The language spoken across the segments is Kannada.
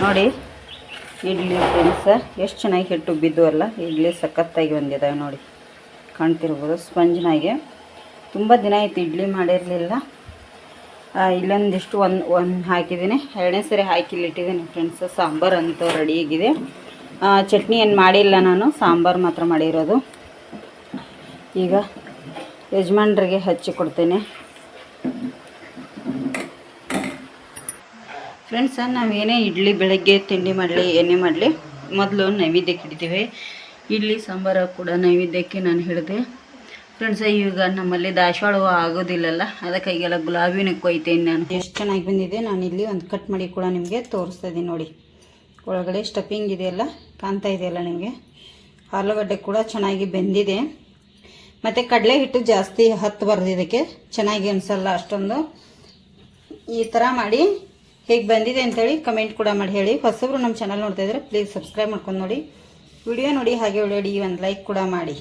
ನೋಡಿ, ಇಡ್ಲಿ ಫ್ರೆಂಡ್ಸ ಎಷ್ಟು ಚೆನ್ನಾಗಿ ಹಿಟ್ಟು ಬಿದ್ದು ಅಲ್ಲ, ಇಡ್ಲಿ ಸಖತ್ತಾಗಿ ಬಂದಿದ್ದಾವೆ ನೋಡಿ. ಕಾಣ್ತಿರ್ಬೋದು, ಸ್ಪಂಜ್ನಾಗೆ. ತುಂಬ ದಿನ ಆಯಿತು ಇಡ್ಲಿ ಮಾಡಿರಲಿಲ್ಲ. ಇಲ್ಲೊಂದಿಷ್ಟು ಒಂದು ಒಂದು ಹಾಕಿದ್ದೀನಿ. ಎರಡನೇ ಸರಿ ಹಾಕಿ ಇಟ್ಟಿದ್ದೀನಿ ಫ್ರೆಂಡ್ಸ್ ಸಾಂಬಾರು ಅಂತೂ ರೆಡಿಯಾಗಿದೆ ಚಟ್ನಿ ಏನು ಮಾಡಿಲ್ಲ ನಾನು, ಸಾಂಬಾರು ಮಾತ್ರ ಮಾಡಿರೋದು. ಈಗ ಯಜಮಾನ್ರಿಗೆ ಹಚ್ಚಿ ಕೊಡ್ತೇನೆ. ಫ್ರೆಂಡ್ಸ ನಾವು ಏನೇ ಇಡ್ಲಿ, ಬೆಳಗ್ಗೆ ತಿಂಡಿ ಮಾಡಲಿ ಏನೇ ಮಾಡಲಿ, ಮೊದಲು ನೈವೇದ್ಯಕ್ಕೆ ಇಡ್ತೀವಿ. ಇಡ್ಲಿ, ಸಾಂಬಾರು ಕೂಡ ನೈವೇದ್ಯಕ್ಕೆ ನಾನು ಹಿಡಿದೆ. ಫ್ರೆಂಡ್ಸ ಈಗ ನಮ್ಮಲ್ಲಿ ದಾಸವಾಳ ಆಗೋದಿಲ್ಲಲ್ಲ, ಅದಕ್ಕೆ ಈಗೆಲ್ಲ ಗುಲಾಬಿನ ಕೊಯ್ತೇನೆ ನಾನು. ಎಷ್ಟು ಚೆನ್ನಾಗಿ ಬಂದಿದೆ, ನಾನು ಇಲ್ಲಿ ಒಂದು ಕಟ್ ಮಾಡಿ ಕೂಡ ನಿಮಗೆ ತೋರಿಸ್ತಾ ಇದ್ದೀನಿ ನೋಡಿ. ಒಳಗಡೆ ಸ್ಟಫಿಂಗ್ ಇದೆಯಲ್ಲ ಕಾಣ್ತಾ ಇದೆಯಲ್ಲ ನಿಮಗೆ? ಆಲೂಗಡ್ಡೆ ಕೂಡ ಚೆನ್ನಾಗಿ ಬೆಂದಿದೆ. ಮತ್ತು ಕಡಲೆ ಹಿಟ್ಟು ಜಾಸ್ತಿ ಹತ್ತು ಬರೆದಿದ್ದಕ್ಕೆ ಚೆನ್ನಾಗಿ ಅನಿಸಲ್ಲ ಅಷ್ಟೊಂದು. ಈ ಥರ ಮಾಡಿ ಹೇಗೆ ಬಂದಿದೆ ಅಂತೇಳಿ ಕಮೆಂಟ್ ಕೂಡ ಮಾಡಿ ಹೇಳಿ. ಹೊಸಬ್ರು ನಮ್ಮ ಚಾನಲ್ ನೋಡ್ತಾ ಇದ್ರೆ ಪ್ಲೀಸ್ ಸಬ್ಸ್ಕ್ರೈಬ್ ಮಾಡ್ಕೊಂಡು ನೋಡಿ. ವಿಡಿಯೋ ನೋಡಿ ಹಾಗೆ ಒಳ್ಳೆಡಿ ಒಂದು ಲೈಕ್ ಕೂಡ ಮಾಡಿ.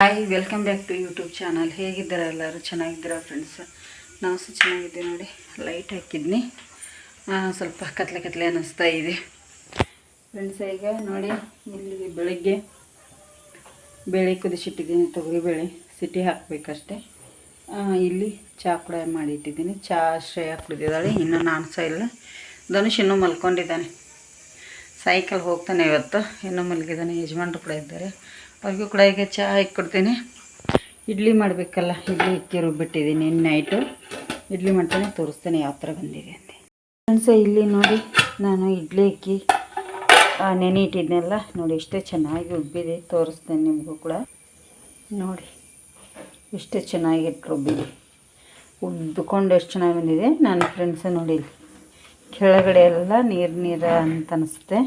Hi welcome back to YouTube channel ಹೇಗಿದ್ದೀರ ಎಲ್ಲರೂ? ಚೆನ್ನಾಗಿದ್ದೀರಾ ಫ್ರೆಂಡ್ಸ್ ನಾವು ಸಹ ಚೆನ್ನಾಗಿದ್ದೀವಿ ನೋಡಿ. ಲೈಟ್ ಹಾಕಿದ್ನಿ. ಸ್ವಲ್ಪ ಕತ್ಲೆ ಕತ್ಲೆ ಅನ್ನಿಸ್ತಾ ಇದೆ. ಫ್ರೆಂಡ್ಸ್ ಈಗ ನೋಡಿ ಇಲ್ಲಿ ಬೆಳಗ್ಗೆ ಬೇಳೆ ಕುದಿಸಿಟ್ಟಿದ್ದೀನಿ ತೊಗರಿಬೇಳೆ ಸಿಟಿ ಹಾಕಬೇಕಷ್ಟೆ. ಇಲ್ಲಿ ಚಹಾ ಕೂಡ ಮಾಡಿಟ್ಟಿದ್ದೀನಿ ಚಹಾ ಶ್ರೇಯ ಕುಡಿದಿದ್ದಾಳೆ ಇನ್ನೂ ನಾನು ಸಹ ಇಲ್ಲ. ಧನುಷ್ ಇನ್ನೂ ಮಲ್ಕೊಂಡಿದ್ದಾನೆ. ಸೈಕಲ್ ಹೋಗ್ತಾನೆ ಇವತ್ತು ಇನ್ನೂ ಮಲಗಿದ್ದಾನೆ ಯಜಮಾನ್ರು ಕೂಡ ಇದ್ದಾರೆ. ಅವ್ರಿಗೂ ಕೂಡ ಈಗ ಚಹಾ ಇಕ್ಕೊಡ್ತೀನಿ ಇಡ್ಲಿ ಮಾಡಬೇಕಲ್ಲ ಇಡ್ಲಿ ಇಕ್ಕಿ ರುಬ್ಬಿಟ್ಟಿದ್ದೀನಿ ನೈಟು ಇಡ್ಲಿ ಮಾಡ್ತಾನೆ ತೋರಿಸ್ತೇನೆ ಯಾವ ಥರ ಬಂದಿದೆ ಅಂತ. ಫ್ರೆಂಡ್ಸ ಇಲ್ಲಿ ನೋಡಿ ನಾನು ಇಡ್ಲಿ ಇಕ್ಕಿ ಆ, ನೆನೆ ಇಟ್ಟಿದ್ನೆಲ್ಲ ನೋಡಿ, ಎಷ್ಟು ಚೆನ್ನಾಗಿ ಉಬ್ಬಿದೆ, ತೋರಿಸ್ತೇನೆ ನಿಮಗೂ ಕೂಡ. ನೋಡಿ, ಎಷ್ಟು ಚೆನ್ನಾಗಿ ರುಬ್ಬಿದೆ ಉಬ್ಬಿಕೊಂಡು ಎಷ್ಟು ಚೆನ್ನಾಗಿ ಬಂದಿದೆ ನನ್ನ ಫ್ರೆಂಡ್ಸ ನೋಡಿ ಕೆಳಗಡೆ ಎಲ್ಲ ನೀರು ನೀರು ಅಂತ ಅನಿಸುತ್ತೆ.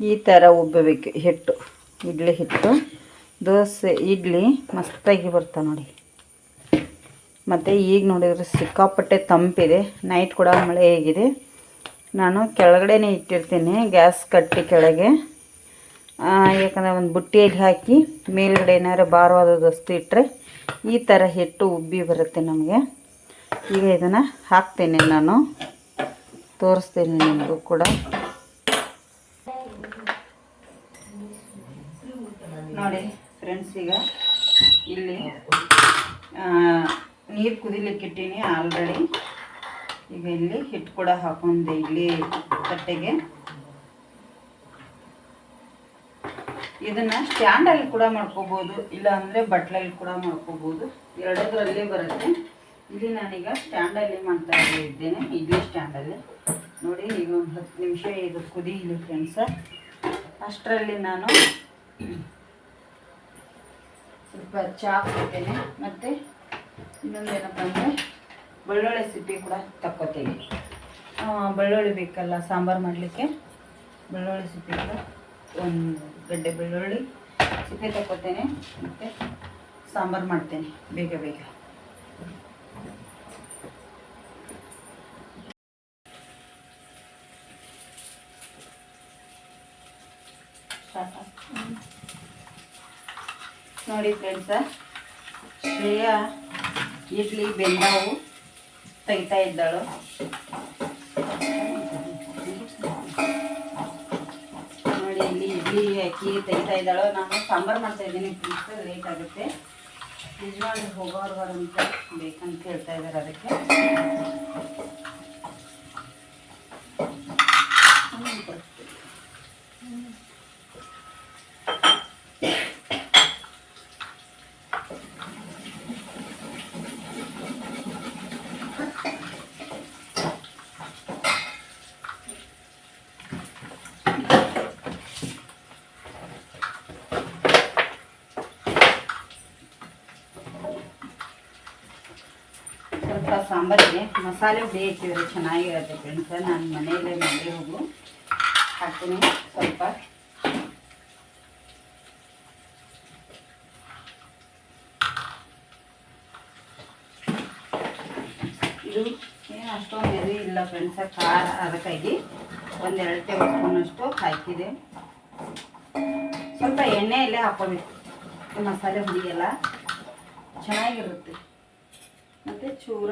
ಈ ಥರ ಉಬ್ಬಬೇಕು, ಹಿಟ್ಟು, ಇಡ್ಲಿ ಹಿಟ್ಟು. ದೋಸೆ, ಇಡ್ಲಿ ಮಸ್ತಾಗಿ ಬರ್ತಾ ನೋಡಿ. ಮತ್ತು ಈಗ ನೋಡಿದರೆ ಸಿಕ್ಕಾಪಟ್ಟೆ ತಂಪಿದೆ. ನೈಟ್ ಕೂಡ ಮಳೆ ಹೇಗಿದೆ ನಾನು ಕೆಳಗಡೆನೇ ಇಟ್ಟಿರ್ತೀನಿ ಗ್ಯಾಸ್ ಕಟ್ಟಿ ಕೆಳಗೆ. ಯಾಕಂದರೆ ಒಂದು ಬುಟ್ಟಿಯಲ್ಲಿ ಹಾಕಿ ಮೇಲ್ಗಡೆ ಏನಾದ್ರು ಭಾರವಾದ ವಸ್ತು ಇಟ್ಟರೆ ಈ ಥರ ಹಿಟ್ಟು ಉಬ್ಬಿ ಬರುತ್ತೆ ನಮಗೆ. ಈಗ ಇದನ್ನು ಹಾಕ್ತೇನೆ ನಾನು. ತೋರಿಸ್ತೀನಿ ನಿಮಗೂ ಕೂಡ. ನೋಡಿ ಫ್ರೆಂಡ್ಸ್ ಈಗ ಇಲ್ಲಿ ನೀರು ಕುದಿಲಿಕ್ಕೆ ಇಟ್ಟೀನಿ ಆಲ್ರೆಡಿ ಈಗ ಇಲ್ಲಿ ಹಿಟ್ಟು ಕೂಡ ಹಾಕೊಂಡೆ ಇಲ್ಲಿ ತಟ್ಟೆಗೆ. ಇದನ್ನ ಸ್ಟ್ಯಾಂಡಲ್ಲಿ ಕೂಡ ಮಾಡ್ಕೋಬೋದು, ಇಲ್ಲ ಅಂದರೆ ಬಟ್ಲಲ್ಲಿ ಕೂಡ ಮಾಡ್ಕೋಬೋದು. ಎರಡದರಲ್ಲಿ ಬರುತ್ತೆ. ಇಲ್ಲಿ ನಾನೀಗ ಸ್ಟ್ಯಾಂಡಲ್ಲಿ ಮಾಡ್ತಾ ಇದ್ದೇನೆ ಇಡ್ಲಿ ಸ್ಟ್ಯಾಂಡಲ್ಲಿ ನೋಡಿ, ಈಗ ಒಂದು ಹತ್ತು ನಿಮಿಷ ಇದು ಕುದೀಲಿ ಫ್ರೆಂಡ್ಸ ಅಷ್ಟರಲ್ಲಿ ನಾನು ಸ್ವಲ್ಪ ಚಹಾ ಕೊಡ್ತೇನೆ. ಮತ್ತು ಇನ್ನೊಂದೇನಪ್ಪ ಅಂದರೆ ಬೆಳ್ಳುಳ್ಳಿ ಸಿಪ್ಪೆ ಕೂಡ ತಕ್ಕೋತೀನಿ. ಬೆಳ್ಳುಳ್ಳಿ ಬೇಕಲ್ಲ, ಸಾಂಬಾರು ಮಾಡಲಿಕ್ಕೆ. ಬೆಳ್ಳುಳ್ಳಿ ಸಿಪ್ಪೆ ಕೂಡ, ಒಂದು ಗಡ್ಡೆ ಬೆಳ್ಳುಳ್ಳಿ ಸಿಪ್ಪೆ ತಕ್ಕೋತೇನೆ, ಮತ್ತು ಸಾಂಬಾರು ಮಾಡ್ತೇನೆ, ಬೇಗ ಬೇಗ? ನೋಡಿ ಫ್ರೆಂಡ್ಸ ಶ್ರೇಯಾ, ಇಡ್ಲಿ, ಬೆಂದಾವು. ತೆಗಿತಾ ಇದ್ದಾಳು. ನೋಡಿ, ಇಲ್ಲಿ ಇಡ್ಲಿ ಹಾಕಿ ತೆಗಿತಾ ಇದ್ದಾಳು. ನಾನು ಸಾಂಬಾರು ಮಾಡ್ತಾ ಇದ್ದೀನಿ. ಲೇಟ್ ಆಗುತ್ತೆ. ನಿಜವಾಗಿ ಅಂತ ಬೇಕಂತ ಹೇಳ್ತಾ ಇದ್ದಾರೆ ಅದಕ್ಕೆ ಹ್ಮ್, ಕೊಡ್ತೀನಿ. ಸ್ವಲ್ಪ ಸಾಂಬಾರಿಗೆ ಮಸಾಲೆ ಹುಡಿ ಚೆನ್ನಾಗಿರುತ್ತೆ ಫ್ರೆಂಡ್ಸ್ ನಾನು ಮನೆಯಲ್ಲೇ ಮನೆ ಹೋಗು. ಹಾಕ್ತೀನಿ ಸ್ವಲ್ಪ. ಇದು ಏನು ಅಷ್ಟೊಂದು ಎದು ಇಲ್ಲ ಫ್ರೆಂಡ್ಸ ಖಾರ ಅದಕ್ಕಾಗಿ ಒಂದೆರಡು ಟೇಬಲ್ ಸ್ಪೂನಷ್ಟು ಹಾಕಿದೆ. ಸ್ವಲ್ಪ ಎಣ್ಣೆಯಲ್ಲೇ ಹಾಕೋಬೇಕು ಮಸಾಲೆ ಹುಡಿಯೆಲ್ಲ ಚೆನ್ನಾಗಿರುತ್ತೆ. ಮತ್ತು ಚೂರ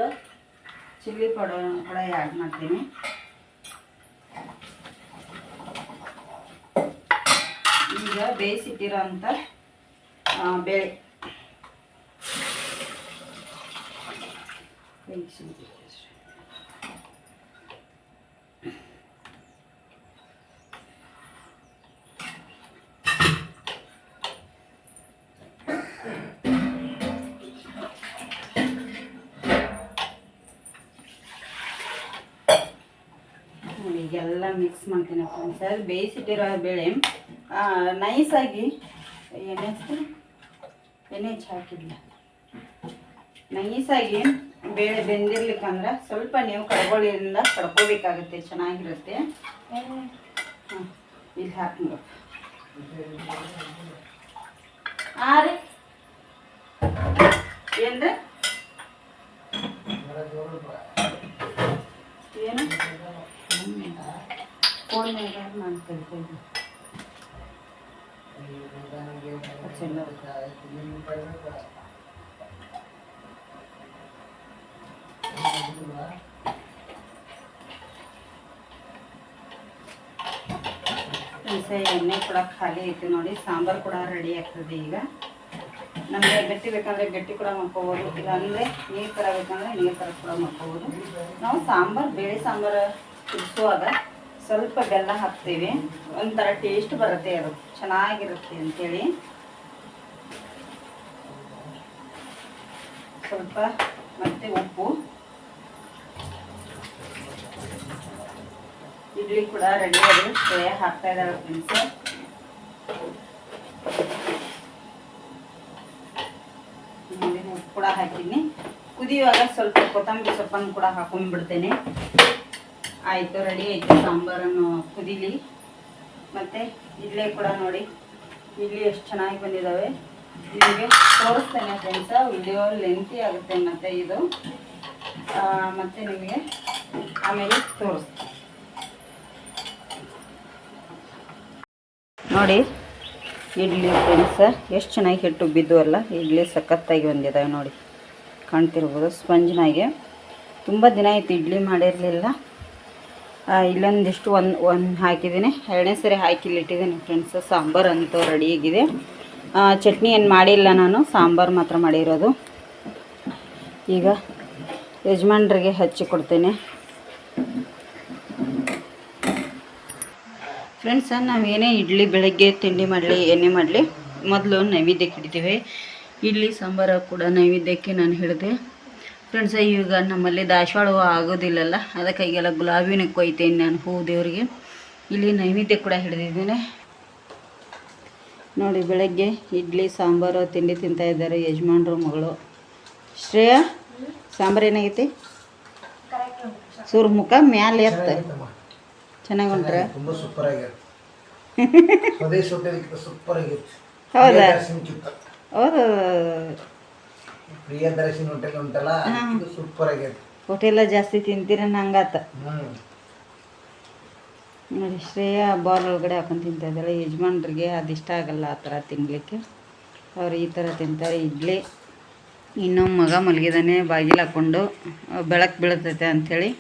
ಚಿಲ್ಲಿ ಪೌಡರ್ ಕೂಡ ಆ್ಯಡ್ ಮಾಡ್ತೀನಿ. ಈಗ ಬೇಯಿಸಿಟ್ಟಿರೋ ಅಂಥ ಬೇಳೆ. ಬೇಯಿಸಿಬಿಟ್ಟು ಮಿಕ್ಸ್ ಮಾಡ್ತೀನಿ ಫ್ರೆಂಡ್ಸ್ ಅದು ಬೇಯಿಸಿಟ್ಟಿರೋ ಬೇಳೆ ನೈಸಾಗಿ ಎಣ್ಣೆ ಎಣ್ಣೆ ಹೆಚ್ಚು ಹಾಕಿಲ್ಲ ನೈಸಾಗಿ ಬೇಳೆ ಬೆಂದಿರ್ಲಿಕ್ಕಂದ್ರೆ ಸ್ವಲ್ಪ ನೀವು ಕಡ್ಕೊಳ್ಳಿಂದ ಕಡ್ಕೋಬೇಕಾಗುತ್ತೆ ಚೆನ್ನಾಗಿರುತ್ತೆ. ಇಲ್ಲಿ ಹಾಕ್ಬೇಕು ಆರಿ ಏನ್ರಿ? ಏನು? ಹುಣಸೆ ಎಣ್ಣೆ ಕೂಡ ಖಾಲಿ ಐತಿ ನೋಡಿ, ಸಾಂಬಾರು ಕೂಡ ರೆಡಿ ಆಗ್ತದೆ ಈಗ. ನಮಗೆ ಗಟ್ಟಿ ಬೇಕಂದ್ರೆ ಗಟ್ಟಿ ಕೂಡ ಮಾಡ್ಕೋಬೋದು ಇಲ್ಲ ಅಂದರೆ ನೀರು ಥರ ಬೇಕಂದ್ರೆ ನೀರು ಥರ ಕೂಡ ಮಾಡ್ಕೋಬೋದು. ನಾವು ಸಾಂಬಾರು, ಬೇಳೆ ಸಾಂಬಾರು ಕುದಿಸುವಾಗ ಸ್ವಲ್ಪ ಬೆಲ್ಲ ಹಾಕ್ತೀವಿ. ಒಂಥರ ಟೇಸ್ಟ್ ಬರುತ್ತೆ ಅದು. ಚೆನ್ನಾಗಿರುತ್ತೆ ಅಂತೇಳಿ. ಸ್ವಲ್ಪ ಮತ್ತೆ ಉಪ್ಪು. ಇಡ್ಲಿ ಕೂಡ ರೆಡಿ ಆಗಿ ಶ್ರೇಯ ಹಾಕ್ತಾ ಇದ್ದಾರೆ ಫ್ರೆಂಡ್ಸ್ ಉಪ್ಪು ಕೂಡ ಹಾಕಿದ್ದೀನಿ. ಕುದಿಯುವಾಗ ಸ್ವಲ್ಪ ಕೊತ್ತಂಬರಿ ಸೊಪ್ಪನ್ನು ಕೂಡ ಹಾಕೊಂಡ್ಬಿಡ್ತೇನೆ. ಆಯಿತು ರೆಡಿ ಆಯಿತು. ಸಾಂಬಾರನ್ನು ಕುದೀಲಿ. ಮತ್ತು ಇಡ್ಲಿ ಕೂಡ ನೋಡಿ. ಇಡ್ಲಿ ಎಷ್ಟು ಚೆನ್ನಾಗಿ ಬಂದಿದ್ದಾವೆ ನಿಮಗೆ ತೋರಿಸ್ತೇನೆ ಫ್ರೆಂಡ್ಸ ವಿಡಿಯೋ ಲೆಂತಿ ಆಗುತ್ತೆ ಮತ್ತು ಇದು. ಮತ್ತು ಮತ್ತೆ ನಿಮಗೆ ಆಮೇಲೆ ತೋರಿಸ್ತೀನಿ. ನೋಡಿ, ಇಡ್ಲಿ ಫ್ರೆಂಡ್ಸ ಎಷ್ಟು ಚೆನ್ನಾಗಿ ಹಿಟ್ಟು ಬಿದ್ದು ಅಲ್ಲ, ಇಡ್ಲಿ ಸಖತ್ತಾಗಿ ಬಂದಿದ್ದಾವೆ ನೋಡಿ. ಕಾಣ್ತಿರ್ಬೋದು, ಸ್ಪಂಜ್ನಾಗೆ. ತುಂಬ ದಿನ ಆಯ್ತು ಇಡ್ಲಿ ಮಾಡಿರಲಿಲ್ಲ. ಇಲ್ಲೊಂದಿಷ್ಟು ಒಂದು ಒಂದು ಹಾಕಿದ್ದೀನಿ. ಎರಡನೇ ಸರಿ ಹಾಕಿ ಇಲ್ಲಿಟ್ಟಿದ್ದೀನಿ ಫ್ರೆಂಡ್ಸ್ ಸಾಂಬಾರು ಅಂತೂ ರೆಡಿ ಆಗಿದೆ. ಚಟ್ನಿ ಏನು ಮಾಡಿಲ್ಲ ನಾನು, ಸಾಂಬಾರು ಮಾತ್ರ ಮಾಡಿರೋದು. ಈಗ ಯಜಮಾನ್ರಿಗೆ ಹಚ್ಚಿ ಕೊಡ್ತೇನೆ. ಫ್ರೆಂಡ್ಸ್ ನಾವು ಏನೇ ಇಡ್ಲಿ, ಬೆಳಗ್ಗೆ ತಿಂಡಿ ಮಾಡಲಿ ಏನೇ ಮಾಡಲಿ, ಮೊದಲು ನೈವೇದ್ಯಕ್ಕೆ ಇಡ್ತೀವಿ. ಇಡ್ಲಿ, ಸಾಂಬಾರು ಕೂಡ ನೈವೇದ್ಯಕ್ಕೆ ನಾನು ಹಿಡಿದೆ ಫ್ರೆಂಡ್ಸ್ ಈಗ ನಮ್ಮಲ್ಲಿ ದಾಸವಾಳ ಹೂವು ಆಗೋದಿಲ್ಲಲ್ಲ? ಅದಕ್ಕೆ ಈಗೆಲ್ಲ ಗುಲಾಬಿನ ಕೊಯ್ತೇನೆ ನಾನು ಹೂವು ದೇವರಿಗೆ. ಇಲ್ಲಿ ನೈವೇದ್ಯ ಕೂಡ ಹಿಡಿದಿದ್ದೇನೆ. ನೋಡಿ ಬೆಳಗ್ಗೆ ಇಡ್ಲಿ ಸಾಂಬಾರು ತಿಂಡಿ ತಿಂತಾ ಇದ್ದಾರೆ ಯಜಮಾನ್ರು ಮಗಳು. ಶ್ರೇಯಾ ಸಾಂಬಾರು ಏನಾಗೈತಿ? ಸೂರ್ ಮುಖ ಮ್ಯಾಲೆ ಎತ್ತ. ಚೆನ್ನಾಗಿ ಉಂಟ್ರ ಹೌದಾ? ಹೌದು. ಪ್ರಿಯದರ್ಶನ್ ಹೋಟೆಲ್ ಉಂಟಲ್ಲ ಇದು ಸೂಪರ್ ಆಗೈತೆ ಹೋಟೆಲ್ಲ ಜಾಸ್ತಿ ತಿಂತೀರ? ನಂಗಾತ. ನೋಡಿ ಶ್ರೇಯಾ ಬಾಲ್ ಒಳಗಡೆ ಹಾಕೊಂಡು ತಿಂತಾ ಇದ್ದಾಳೆ. ಯಜಮಾನ್ರಿಗೆ ಅದು ಇಷ್ಟ ಆಗಲ್ಲ ಆ ಥರ ತಿನ್ನಲಿಕ್ಕೆ ಅವ್ರು ಈ ಥರ ತಿಂತಾರೆ. ಇಡ್ಲಿ ಇನ್ನೂ ಮಗ ಮಲಗಿದಾನೆ ಬಾಗಿಲು ಹಾಕ್ಕೊಂಡು ಬೆಳಕು ಬೀಳ್ತೈತೆ ಅಂಥೇಳಿ.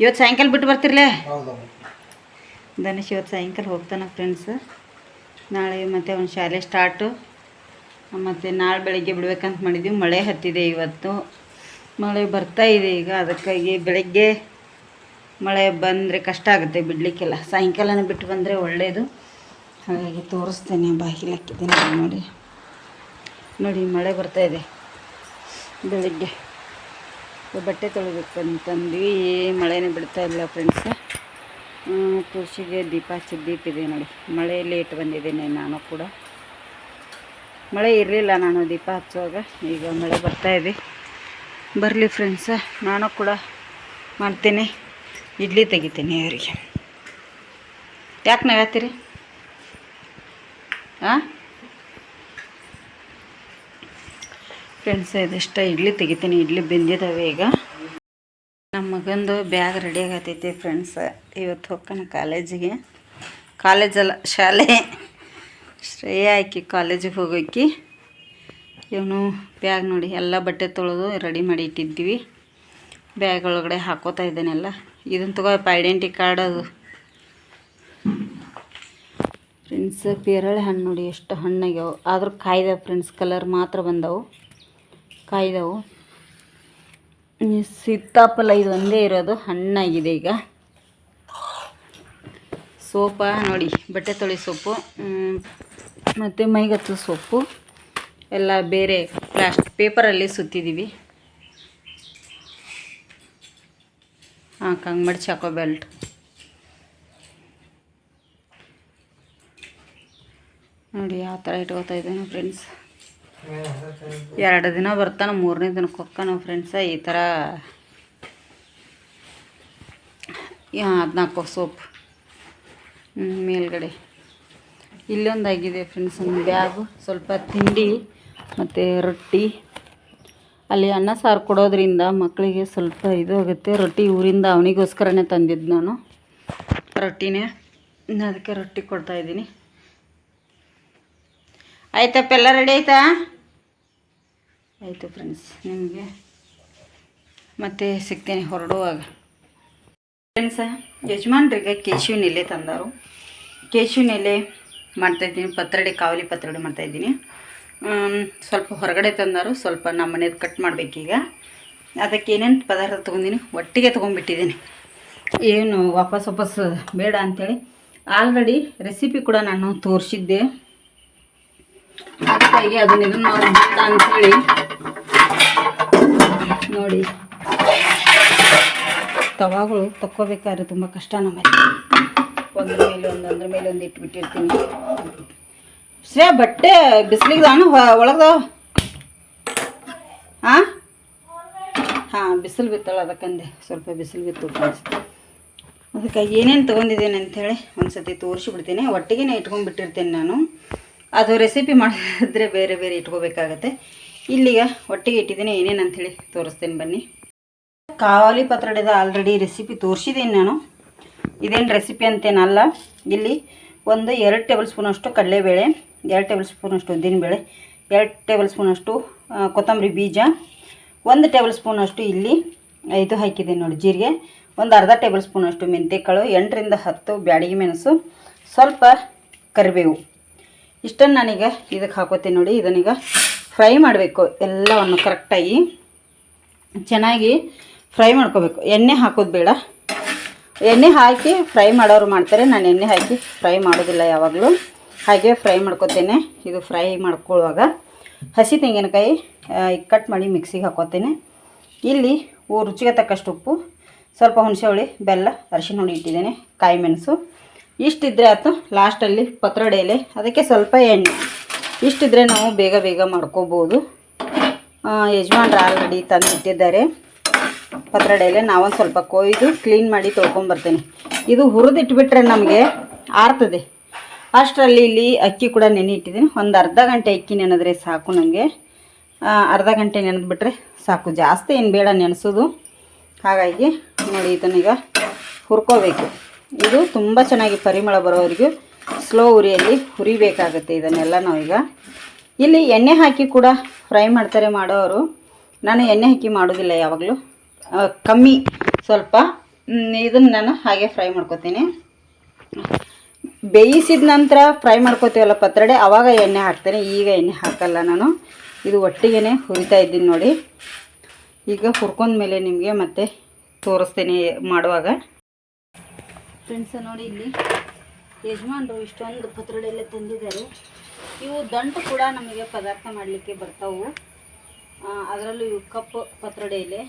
ಇವತ್ತು ಸಾಯಂಕಾಲ ಬಿಟ್ಟು ಬರ್ತಿರ್ಲೇ? ಧನುಷ್ ಇವತ್ತು ಸಾಯಂಕಾಲ ಹೋಗ್ತಾನೆ ಫ್ರೆಂಡ್ಸ್ ನಾಳೆ ಮತ್ತೆ ಒಂದು ಶಾಲೆ ಸ್ಟಾರ್ಟು ಮತ್ತು ನಾಳೆ ಬೆಳಗ್ಗೆ ಬಿಡ್ಬೇಕಂತ ಮಾಡಿದ್ವಿ. ಮಳೆ ಹತ್ತಿದೆ ಇವತ್ತು. ಮಳೆ ಬರ್ತಾ ಇದೆ ಈಗ. ಅದಕ್ಕಾಗಿ ಬೆಳಗ್ಗೆ ಮಳೆ ಬಂದರೆ ಕಷ್ಟ ಆಗುತ್ತೆ ಬಿಡಲಿಕ್ಕೆಲ್ಲ. ಸಾಯಂಕಾಲನೇ ಬಿಟ್ಟು ಬಂದರೆ ಒಳ್ಳೆಯದು ಹಾಗಾಗಿ ತೋರಿಸ್ತೇನೆ ಬಾಗಿಲು ಹಾಕಿದ್ದೀನಿ ನೋಡಿ. ನೋಡಿ, ಮಳೆ ಬರ್ತಾ ಇದೆ ಬೆಳಗ್ಗೆ. ಬಟ್ಟೆ ತೊಳಿಬೇಕಂತಂದ್ವಿ ಮಳೆನೇ ಬಿಡ್ತಾ ಇಲ್ಲ ಫ್ರೆಂಡ್ಸ್ ತುಳಸಿಗೆ ದೀಪ ಹಚ್ಚಿದ ನೋಡಿ. ಮಳೆ ಲೇಟ್ ಬಂದಿದ್ದೇನೆ ನಾನು ಕೂಡ. ಮಳೆ ಇರಲಿಲ್ಲ ನಾನು ದೀಪ ಹಚ್ಚುವಾಗ. ಈಗ ಮಳೆ ಬರ್ತಾ ಇದೆ. ಬರಲಿ ಫ್ರೆಂಡ್ಸ ನಾನು ಕೂಡ ಮಾಡ್ತೀನಿ. ಇಡ್ಲಿ ತೆಗಿತೀನಿ ಅವರಿಗೆ. ಯಾಕೆ ನಗಾತೀರಿ ಹಾಂ ಫ್ರೆಂಡ್ಸ್ ಇದಿಷ್ಟ ಇಡ್ಲಿ ತೆಗಿತೀನಿ. ಇಡ್ಲಿ ಬೆಂದಿದ್ದಾವೆ ಈಗ. ನಮ್ಮ ಮಗಂದು ಬ್ಯಾಗ್ ರೆಡಿ ಆಗತೈತಿ ಫ್ರೆಂಡ್ಸ್ ಇವತ್ತು ಹೋಗ್ತಾನೆ ಕಾಲೇಜಿಗೆ ಕಾಲೇಜಲ್ಲ ಶಾಲೆ. ಶ್ರೇಯ ಆಕಿ ಕಾಲೇಜಿಗೆ ಹೋಗೋಕಿ. ಇವನು ಬ್ಯಾಗ್ ನೋಡಿ ಎಲ್ಲ ಬಟ್ಟೆ ತೊಳೆದು ರೆಡಿ ಮಾಡಿ ಇಟ್ಟಿದ್ವಿ ಬ್ಯಾಗ್ ಒಳಗಡೆ ಹಾಕೋತಾ ಇದ್ದೇನೆಲ್ಲ. ಇದನ್ನು ತಗೋ ಐಡೆಂಟಿ ಕಾರ್ಡ್ ಅದು. ಫ್ರೆಂಡ್ಸ್ ಪೇರಳೆ ಹಣ್ಣು ನೋಡಿ ಎಷ್ಟು ಹಣ್ಣಾಗ್ಯಾವೆ. ಆದರೂ ಕಾಯ್ದಾವೆ ಫ್ರೆಂಡ್ಸ್ ಕಲರ್ ಮಾತ್ರ ಬಂದವು. ಕಾಯ್ದವು. ಸೀತಾಫಲ ಇದು ಒಂದೇ ಇರೋದು ಹಣ್ಣಾಗಿದೆ ಈಗ. ಸೋಪ ನೋಡಿ ಬಟ್ಟೆ ತೊಳಿ ಸೊಪ್ಪು ಮ್, ಮತ್ತು ಮೈಗತ್ತು ಸೊಪ್ಪು. ಎಲ್ಲ ಬೇರೆ ಪ್ಲಾಸ್ಟಿಕ್ ಪೇಪರಲ್ಲಿ ಸುತ್ತಿದ್ದೀವಿ ಹಾಂ ಕಂಗ್ಮಡಿ ಚಾಕೋ ಬೆಲ್ಟ್. ನೋಡಿ ಯಾವ ಥರ ಇಟ್ಕೋತಾ ಇದ್ದೇನೆ ಫ್ರೆಂಡ್ಸ್ ಎರಡು ದಿನ ಬರ್ತಾನೆ, ಮೂರನೇ ದಿನಕ್ಕೆ ಹೋಗ್ತಾನೆ ಫ್ರೆಂಡ್ಸ ಈ ಥರ ಹದಿನಾಲ್ಕು ಸೋಪ್ ಮೇಲ್ಗಡೆ. ಇಲ್ಲೊಂದಾಗಿದೆ ಫ್ರೆಂಡ್ಸ್ ಒಂದು ಬ್ಯಾಗು ಸ್ವಲ್ಪ ತಿಂಡಿ ಮತ್ತು ರೊಟ್ಟಿ. ಅಲ್ಲಿ ಅನ್ನ ಸಾರು ಕೊಡೋದ್ರಿಂದ ಮಕ್ಕಳಿಗೆ ಸ್ವಲ್ಪ ಇದು ಆಗುತ್ತೆ. ರೊಟ್ಟಿ ಊರಿಂದ ಅವನಿಗೋಸ್ಕರನೇ ತಂದಿದ್ದು ನಾನು. ರೊಟ್ಟಿನೇ. ಇನ್ನು ಅದಕ್ಕೆ ರೊಟ್ಟಿ ಕೊಡ್ತಾಯಿದ್ದೀನಿ ಆಯ್ತಪ್ಪ, ಎಲ್ಲ ರೆಡಿ ಆಯ್ತಾ? ಆಯಿತು ಫ್ರೆಂಡ್ಸ್ ನಿಮಗೆ. ಮತ್ತೆ ಸಿಗ್ತೇನೆ ಹೊರಡುವಾಗ. ಫ್ರೆಂಡ್ಸ ಯಜಮಾನ್ರಿಗೆ ಕೇಶವಿನ ನೆಲೆ ತಂದರು. ಕೇಶವಿನ ಎಲೆ ಮಾಡ್ತಾಯಿದ್ದೀನಿ ಪತ್ರೊಡೆ, ಕಾವಲಿ ಪತ್ರೊಡೆ ಮಾಡ್ತಾಯಿದ್ದೀನಿ ಇದ್ದೀನಿ. ಸ್ವಲ್ಪ ಹೊರಗಡೆ ತಂದರು ಸ್ವಲ್ಪ ನಮ್ಮ ಮನೇದು ಕಟ್ ಮಾಡಬೇಕೀಗ ಅದಕ್ಕೆ ಏನೇನು ಪದಾರ್ಥ ತೊಗೊಂಡಿನಿ? ಒಟ್ಟಿಗೆ ತೊಗೊಂಡ್ಬಿಟ್ಟಿದ್ದೀನಿ. ಏನು ವಾಪಸ್ ವಾಪಸ್ ಬೇಡ ಅಂಥೇಳಿ ಆಲ್ರೆಡಿ ರೆಸಿಪಿ ಕೂಡ ನಾನು ತೋರಿಸಿದ್ದೆ. ಅದಕ್ಕಾಗಿ ಅದನ್ನ ಇದನ್ನು ನಾವು ಬೇಡ ಅಂಥೇಳಿ ನೋಡಿ. ತವಾಗಳು ತಕ್ಕೋಬೇಕಾದ್ರೆ ತುಂಬ ಕಷ್ಟ ನಮಗೆ ಒಂದ್ರ ಮೇಲೆ ಒಂದು ಅಂದ್ರ ಮೇಲೆ ಒಂದು ಇಟ್ಬಿಟ್ಟಿರ್ತೀನಿ. ಶ್ರೇ ಬಟ್ಟೆ ಬಿಸಿಲಿಗೆ ನಾನು ಒಳಗದಾವ ಹಾಂ ಹಾಂ, ಬಿಸಿಲು ಬಿತ್ತಳ ಅದಕ್ಕಂದೆ. ಸ್ವಲ್ಪ ಬಿಸಿಲು ಬಿತ್ತು ಅದಕ್ಕೆ ಏನೇನು ತೊಗೊಂಡಿದ್ದೇನೆ ಅಂಥೇಳಿ ಒಂದು ಸತಿ ತೋರಿಸಿಬಿಡ್ತೀನಿ. ಒಟ್ಟಿಗೆ ಇಟ್ಕೊಂಡ್ಬಿಟ್ಟಿರ್ತೀನಿ ನಾನು. ಅದು ರೆಸಿಪಿ ಮಾಡಿದ್ರೆ ಬೇರೆ ಬೇರೆ ಇಟ್ಕೋಬೇಕಾಗತ್ತೆ. ಇಲ್ಲಿಗ ಒಟ್ಟಿಗೆ ಇಟ್ಟಿದ್ದೀನಿ, ಏನೇನು ಅಂಥೇಳಿ ತೋರಿಸ್ತೀನಿ ಬನ್ನಿ. ಕಾವಲಿ ಪತ್ರಡೆದ ಆಲ್ರೆಡಿ ರೆಸಿಪಿ ತೋರಿಸಿದ್ದೀನಿ ನಾನು. ಇದೇನು ರೆಸಿಪಿ ಅಂತೇನಲ್ಲ. ಇಲ್ಲಿ ಒಂದು ಎರಡು ಟೇಬಲ್ ಸ್ಪೂನಷ್ಟು ಕಡಲೆಬೇಳೆ, ಎರಡು ಟೇಬಲ್ ಸ್ಪೂನಷ್ಟು ಉದ್ದಿನಬೇಳೆ, ಎರಡು ಟೇಬಲ್ ಸ್ಪೂನಷ್ಟು ಕೊತ್ತಂಬರಿ ಬೀಜ, ಒಂದು ಟೇಬಲ್ ಸ್ಪೂನಷ್ಟು ಇಲ್ಲಿ ಇದು ಹಾಕಿದ್ದೀನಿ ನೋಡಿ ಜೀರಿಗೆ, ಒಂದು ಅರ್ಧ ಟೇಬಲ್ ಸ್ಪೂನಷ್ಟು ಮೆಂತ್ಯಕಾಳು ಎಂಟರಿಂದ ಹತ್ತು ಬ್ಯಾಡಿಗೆ ಮೆಣಸು, ಸ್ವಲ್ಪ ಕರಿಬೇವು. ಇಷ್ಟನ್ನು ನಾನೀಗ ಇದಕ್ಕೆ ಹಾಕೋತೀನಿ ನೋಡಿ, ಇದನ್ನೀಗ ಫ್ರೈ ಮಾಡಬೇಕು ಎಲ್ಲವನ್ನು ಕರೆಕ್ಟಾಗಿ ಚೆನ್ನಾಗಿ ಫ್ರೈ ಮಾಡ್ಕೋಬೇಕು. ಎಣ್ಣೆ ಹಾಕೋದು ಬೇಡ. ಎಣ್ಣೆ ಹಾಕಿ ಫ್ರೈ ಮಾಡೋರು ಮಾಡ್ತಾರೆ. ನಾನು ಎಣ್ಣೆ ಹಾಕಿ ಫ್ರೈ ಮಾಡೋದಿಲ್ಲ ಯಾವಾಗಲೂ. ಹಾಗೆ ಫ್ರೈ ಮಾಡ್ಕೊತೇನೆ. ಇದು ಫ್ರೈ ಮಾಡ್ಕೊಳ್ಳುವಾಗ ಹಸಿ ತೆಂಗಿನಕಾಯಿ ಕಟ್ ಮಾಡಿ ಮಿಕ್ಸಿಗೆ ಹಾಕೋತೇನೆ. ಇಲ್ಲಿ ರುಚಿಗೆ ತಕ್ಕಷ್ಟು ಉಪ್ಪು, ಸ್ವಲ್ಪ ಹುಣಸೆ ಹುಳಿ ಬೆಲ್ಲ, ಅರಿಶಿನ ಹುಳಿ ಇಟ್ಟಿದ್ದೇನೆ, ಕಾಯಿ ಮೆಣಸು. ಇಷ್ಟಿದ್ರೆ ಆಯ್ತು ಲಾಸ್ಟಲ್ಲಿ ಪತ್ರೊಡೆ ಎಲೆ ಅದಕ್ಕೆ ಸ್ವಲ್ಪ ಎಣ್ಣೆ. ಇಷ್ಟಿದ್ರೆ ನಾವು ಬೇಗ ಬೇಗ ಮಾಡ್ಕೋಬೋದು. ಯಜಮಾನ್ರು ಆಲ್ರೆಡಿ ತಂದಿಟ್ಟಿದ್ದಾರೆ. ಪತ್ರೊಡೆ ಎಲೆ ನಾವೊಂದು ಸ್ವಲ್ಪ ಕೊಯ್ದು ಕ್ಲೀನ್ ಮಾಡಿ ತೊಳ್ಕೊಂಬರ್ತೀನಿ ಇದು ಹುರಿದಿಟ್ಬಿಟ್ರೆ ನಮಗೆ ಆರ್ತದೆ. ಅಷ್ಟರಲ್ಲಿ ಇಲ್ಲಿ ಅಕ್ಕಿ ಕೂಡ ನೆನೆ ಇಟ್ಟಿದ್ದೀನಿ ಒಂದು ಅರ್ಧ ಗಂಟೆ ಅಕ್ಕಿ ನೆನೆದ್ರೆ ಸಾಕು ನನಗೆ ಅರ್ಧ ಗಂಟೆ ನೆನೆದ್ಬಿಟ್ರೆ ಸಾಕು. ಜಾಸ್ತಿ ಏನು ಬೇಡ ನೆನೆಸೋದು. ಹಾಗಾಗಿ ನೋಡಿ ಇದನ್ನೀಗ ಹುರ್ಕೋಬೇಕು. ಇದು ತುಂಬ ಚೆನ್ನಾಗಿ ಪರಿಮಳ ಬರೋವರೆಗೂ ಸ್ಲೋ ಉರಿಯಲ್ಲಿ ಹುರಿಬೇಕಾಗುತ್ತೆ ಇದನ್ನೆಲ್ಲ ನಾವೀಗ. ಇಲ್ಲಿ ಎಣ್ಣೆ ಹಾಕಿ ಕೂಡ ಫ್ರೈ ಮಾಡ್ತಾರೆ ಮಾಡೋರು ನಾನು ಎಣ್ಣೆ ಹಾಕಿ ಮಾಡೋದಿಲ್ಲ ಯಾವಾಗಲೂ. ಕಮ್ಮಿ ಸ್ವಲ್ಪ. ಇದನ್ನು ನಾನು ಹಾಗೆ ಫ್ರೈ ಮಾಡ್ಕೊತೀನಿ. ಬೇಯಿಸಿದ ನಂತರ ಫ್ರೈ ಮಾಡ್ಕೋತೀವಲ್ಲ ಪತ್ರಡೆ ಆವಾಗ ಎಣ್ಣೆ ಹಾಕ್ತೇನೆ. ಈಗ ಎಣ್ಣೆ ಹಾಕಲ್ಲ ನಾನು. ಇದು ಒಟ್ಟಿಗೆ ಹುರಿತಾ ಇದ್ದೀನಿ ನೋಡಿ. ಈಗ ಹುರ್ಕೊಂಡ ಮೇಲೆ ನಿಮಗೆ ಮತ್ತೆ ತೋರಿಸ್ತೀನಿ ಮಾಡುವಾಗ. ಫ್ರೆಂಡ್ಸ ನೋಡಿ ಇಲ್ಲಿ ಯಜಮಾನರು ಇಷ್ಟೊಂದು ಪತ್ರೊಡೆ ಎಲ್ಲ ತಂದಿದ್ದಾರೆ. ಇವು ದಂಟು ಕೂಡ ನಮಗೆ ಪದಾರ್ಥ ಮಾಡಲಿಕ್ಕೆ ಬರ್ತಾವು. ಅದರಲ್ಲೂ ಇವು ಕಪ್ಪು ಪತ್ರಡೆ ಆ,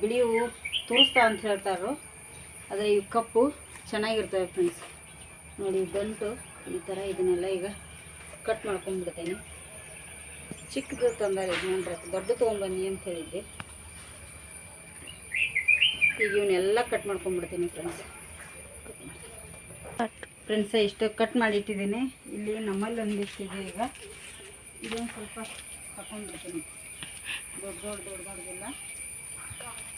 ಬಿಳಿ ಹೂವು ತೋರಿಸ್ತಾ ಅಂತ ಹೇಳ್ತಾರೋ ಆದರೆ ಈ ಕಪ್ಪು ಚೆನ್ನಾಗಿರ್ತವೆ ಫ್ರೆಂಡ್ಸ್ ನೋಡಿ ದಂಟು ಈ ಥರ ಇದನ್ನೆಲ್ಲ ಈಗ ಕಟ್ ಮಾಡ್ಕೊಂಡ್ಬಿಡ್ತೇನೆ. ಚಿಕ್ಕದು ತಂದಾರೆ ಇದನ್ನ ದೊಡ್ಡ ತೊಗೊಂಬನ್ನಿ ಅಂತ ಹೇಳಿದ್ದೆ ಈಗ ಇವನ್ನೆಲ್ಲ ಕಟ್ ಮಾಡ್ಕೊಂಡ್ಬಿಡ್ತೀನಿ ಫ್ರೆಂಡ್ಸ್ ಫ್ರೆಂಡ್ಸ ಇಷ್ಟು ಕಟ್ ಮಾಡಿಟ್ಟಿದ್ದೀನಿ. ಇಲ್ಲಿ ನಮ್ಮಲ್ಲಿ ಒಂದಿಷ್ಟಿದೆ ಈಗ. ಇದೊಂದು ಸ್ವಲ್ಪ ಹಾಕೊಂಡ್ಬಿಡ್ತೀನಿ. ದೊಡ್ಡ ದೊಡ್ಡ ದೊಡ್ಡ ದೊಡ್ಡದೆಲ್ಲ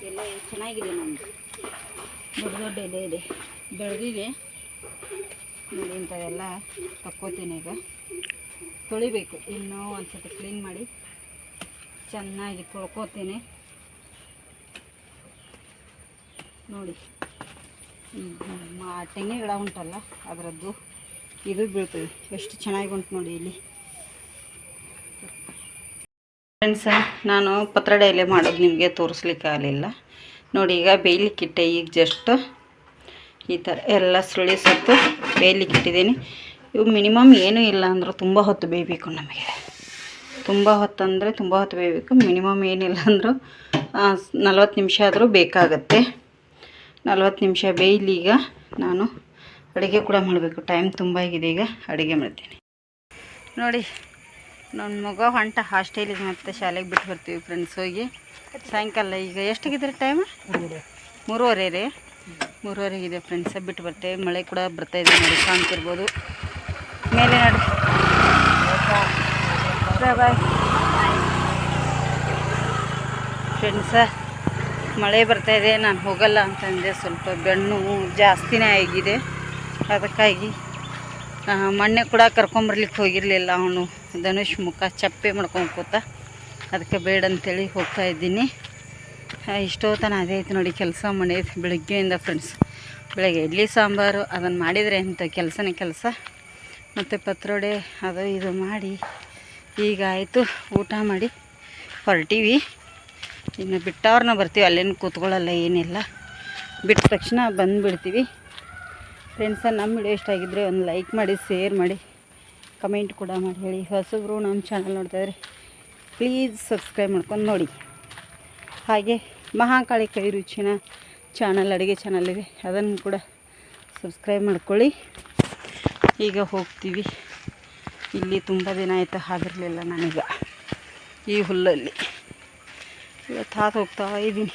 ಎಲ್ಲ ಚೆನ್ನಾಗಿದೆ ನಮ್ಮದು ದೊಡ್ಡ ದೊಡ್ಡ ಎಲೆ ಇದೆ. ಬೆಳೆದಿದೆ. ನೋಡಿ, ಇಂಥವೆಲ್ಲ ತಕ್ಕೋತೀನಿ ಈಗ. ತೊಳಿಬೇಕು. ಇನ್ನೂ ಒಂದು ಸ್ವಲ್ಪ ಕ್ಲೀನ್ ಮಾಡಿ ಚೆನ್ನಾಗಿ ತೊಳ್ಕೊತೀನಿ. ನೋಡಿ. ತೆಂಗಿನ ಗಿಡ ಉಂಟಲ್ಲ, ಅದರದ್ದು ಇದು ಬೀಳ್ತದೆ. ಎಷ್ಟು ಚೆನ್ನಾಗಿ ಉಂಟು ನೋಡಿ ಇಲ್ಲಿ. ಫ್ರೆಂಡ್ಸ ನಾನು ಪತ್ರೊಡೆ ಎಲೆ ಮಾಡೋದು ನಿಮಗೆ ತೋರಿಸ್ಲಿಕ್ಕೆ ಆಗಲಿಲ್ಲ. ನೋಡಿ, ಈಗ ಬೇಯ್ಲಿಕ್ಕಿಟ್ಟೆ ಈಗ ಜಸ್ಟ್ ಈ ಥರ ಎಲ್ಲ ಸುಳಿ ಸತ್ತು ಬೇಯ್ಲಿಕ್ಕಿಟ್ಟಿದ್ದೀನಿ ಇವು ಮಿನಿಮಮ್ ಏನೂ ಇಲ್ಲ ಅಂದರೂ ತುಂಬ ಹೊತ್ತು ಬೇಯಬೇಕು ನಮಗೆ. ತುಂಬ ಹೊತ್ತು ಅಂದರೆ ತುಂಬ ಹೊತ್ತು ಬೇಯಬೇಕು. ಮಿನಿಮಮ್ ಏನಿಲ್ಲ ಅಂದರೂ ನಲ್ವತ್ತು ನಿಮಿಷ ಆದರೂ ಬೇಕಾಗತ್ತೆ. ನಲ್ವತ್ತು ನಿಮಿಷ ಬೇಯಲಿ ಈಗ ನಾನು ಅಡುಗೆ ಕೂಡ ಮಾಡಬೇಕು. ಟೈಮ್ ತುಂಬ ಆಗಿದೆ ಈಗ ಅಡುಗೆ ಮಾಡ್ತೀನಿ. ನೋಡಿ ನನ್ನ ಮಗ ಹೊಂಟ ಹಾಸ್ಟೆಲಿಗೆ ಮತ್ತೆ ಶಾಲೆಗೆ ಬಿಟ್ಟು ಬರ್ತೀವಿ ಫ್ರೆಂಡ್ಸ್ ಹೋಗಿ. ಸಾಯಂಕಾಲ ಈಗ ಎಷ್ಟಿದ್ರೆ ಟೈಮ್ ಮೂರುವರೆ ರೀ. ಮೂರುವರೆಗಿದೆ ಫ್ರೆಂಡ್ಸ್ ಬಿಟ್ಟು ಬರ್ತೇವೆ ಮಳೆ ಕೂಡ ಬರ್ತಾ ಇದೆ ನೋಡಿ, ಕಾಣ್ತಿರ್ಬೋದು. ಮೇಲೆ ನೋಡಿ. ಬಾಯ್ ಫ್ರೆಂಡ್ಸ ಮಳೆ ಬರ್ತಾ ಇದೆ, ನಾನು ಹೋಗಲ್ಲ ಅಂತಂದೆ. ಸ್ವಲ್ಪ ಬೆಣ್ಣು ಜಾಸ್ತಿನೇ ಆಗಿದೆ. ಅದಕ್ಕಾಗಿ ಮೊನ್ನೆ ಕೂಡ ಕರ್ಕೊಂಬರ್ಲಿಕ್ಕೆ ಹೋಗಿರಲಿಲ್ಲ ಅವನು. ಧನುಷ್ ಮುಖ ಚಪ್ಪೆ ಮಾಡ್ಕೊಂಡು ಕೂತ. ಅದಕ್ಕೆ ಬೇಡ ಅಂತೇಳಿ ಹೋಗ್ತಾ ಇದ್ದೀನಿ. ಇಷ್ಟೋ ತನ ಅದೇ ಐತೆ ನೋಡಿ ಕೆಲಸ ಮನೆಯದು ಬೆಳಗ್ಗೆಯಿಂದ ಫ್ರೆಂಡ್ಸ್ ಬೆಳಗ್ಗೆ ಇಡ್ಲಿ ಸಾಂಬಾರು ಅದನ್ನು ಮಾಡಿದರೆ ಅಂತ ಕೆಲಸನೇ ಕೆಲಸ. ಮತ್ತು ಪತ್ರೊಡೆ, ಅದು ಇದು ಮಾಡಿ. ಈಗ ಆಯಿತು ಊಟ ಮಾಡಿ. ಹೊರಟೀವಿ. ಇನ್ನು ಬಿಟ್ಟವ್ರನ್ನ ಬರ್ತೀವಿ, ಅಲ್ಲೇನು ಕೂತ್ಕೊಳ್ಳಲ್ಲ ಏನಿಲ್ಲ. ಬಿಟ್ಟ ತಕ್ಷಣ ಬಂದುಬಿಡ್ತೀವಿ. ಫ್ರೆಂಡ್ಸ ನಮ್ಮ ವಿಡಿಯೋ ಇಷ್ಟ ಆಗಿದ್ದರೆ ಒಂದು ಲೈಕ್ ಮಾಡಿ ಶೇರ್ ಮಾಡಿ ಕಮೆಂಟ್ ಕೂಡ ಮಾಡಿ ಹೇಳಿ. ಹೊಸಬ್ರು ನಮ್ಮ ಚಾನಲ್ ನೋಡ್ತಾಯಿದ್ರೆ ಪ್ಲೀಸ್ ಸಬ್ಸ್ಕ್ರೈಬ್ ಮಾಡ್ಕೊಂಡು ನೋಡಿ. ಹಾಗೆ ಮಹಾಕಾಳಿ ಕೈ ರುಚಿನ ಚಾನಲ್ ಅಡುಗೆ ಚಾನಲ್ ಇದೆ. ಅದನ್ನು ಕೂಡ ಸಬ್ಸ್ಕ್ರೈಬ್ ಮಾಡ್ಕೊಳ್ಳಿ. ಈಗ ಹೋಗ್ತೀವಿ. ಇಲ್ಲಿ ತುಂಬ ದಿನ ಆಯಿತು ಆಗಿರಲಿಲ್ಲ ನಾನೀಗ ಈ ಹುಲ್ಲಲ್ಲಿ. ಇವತ್ತು ಹಾತು ಹೋಗ್ತಾ ಇದ್ದೀನಿ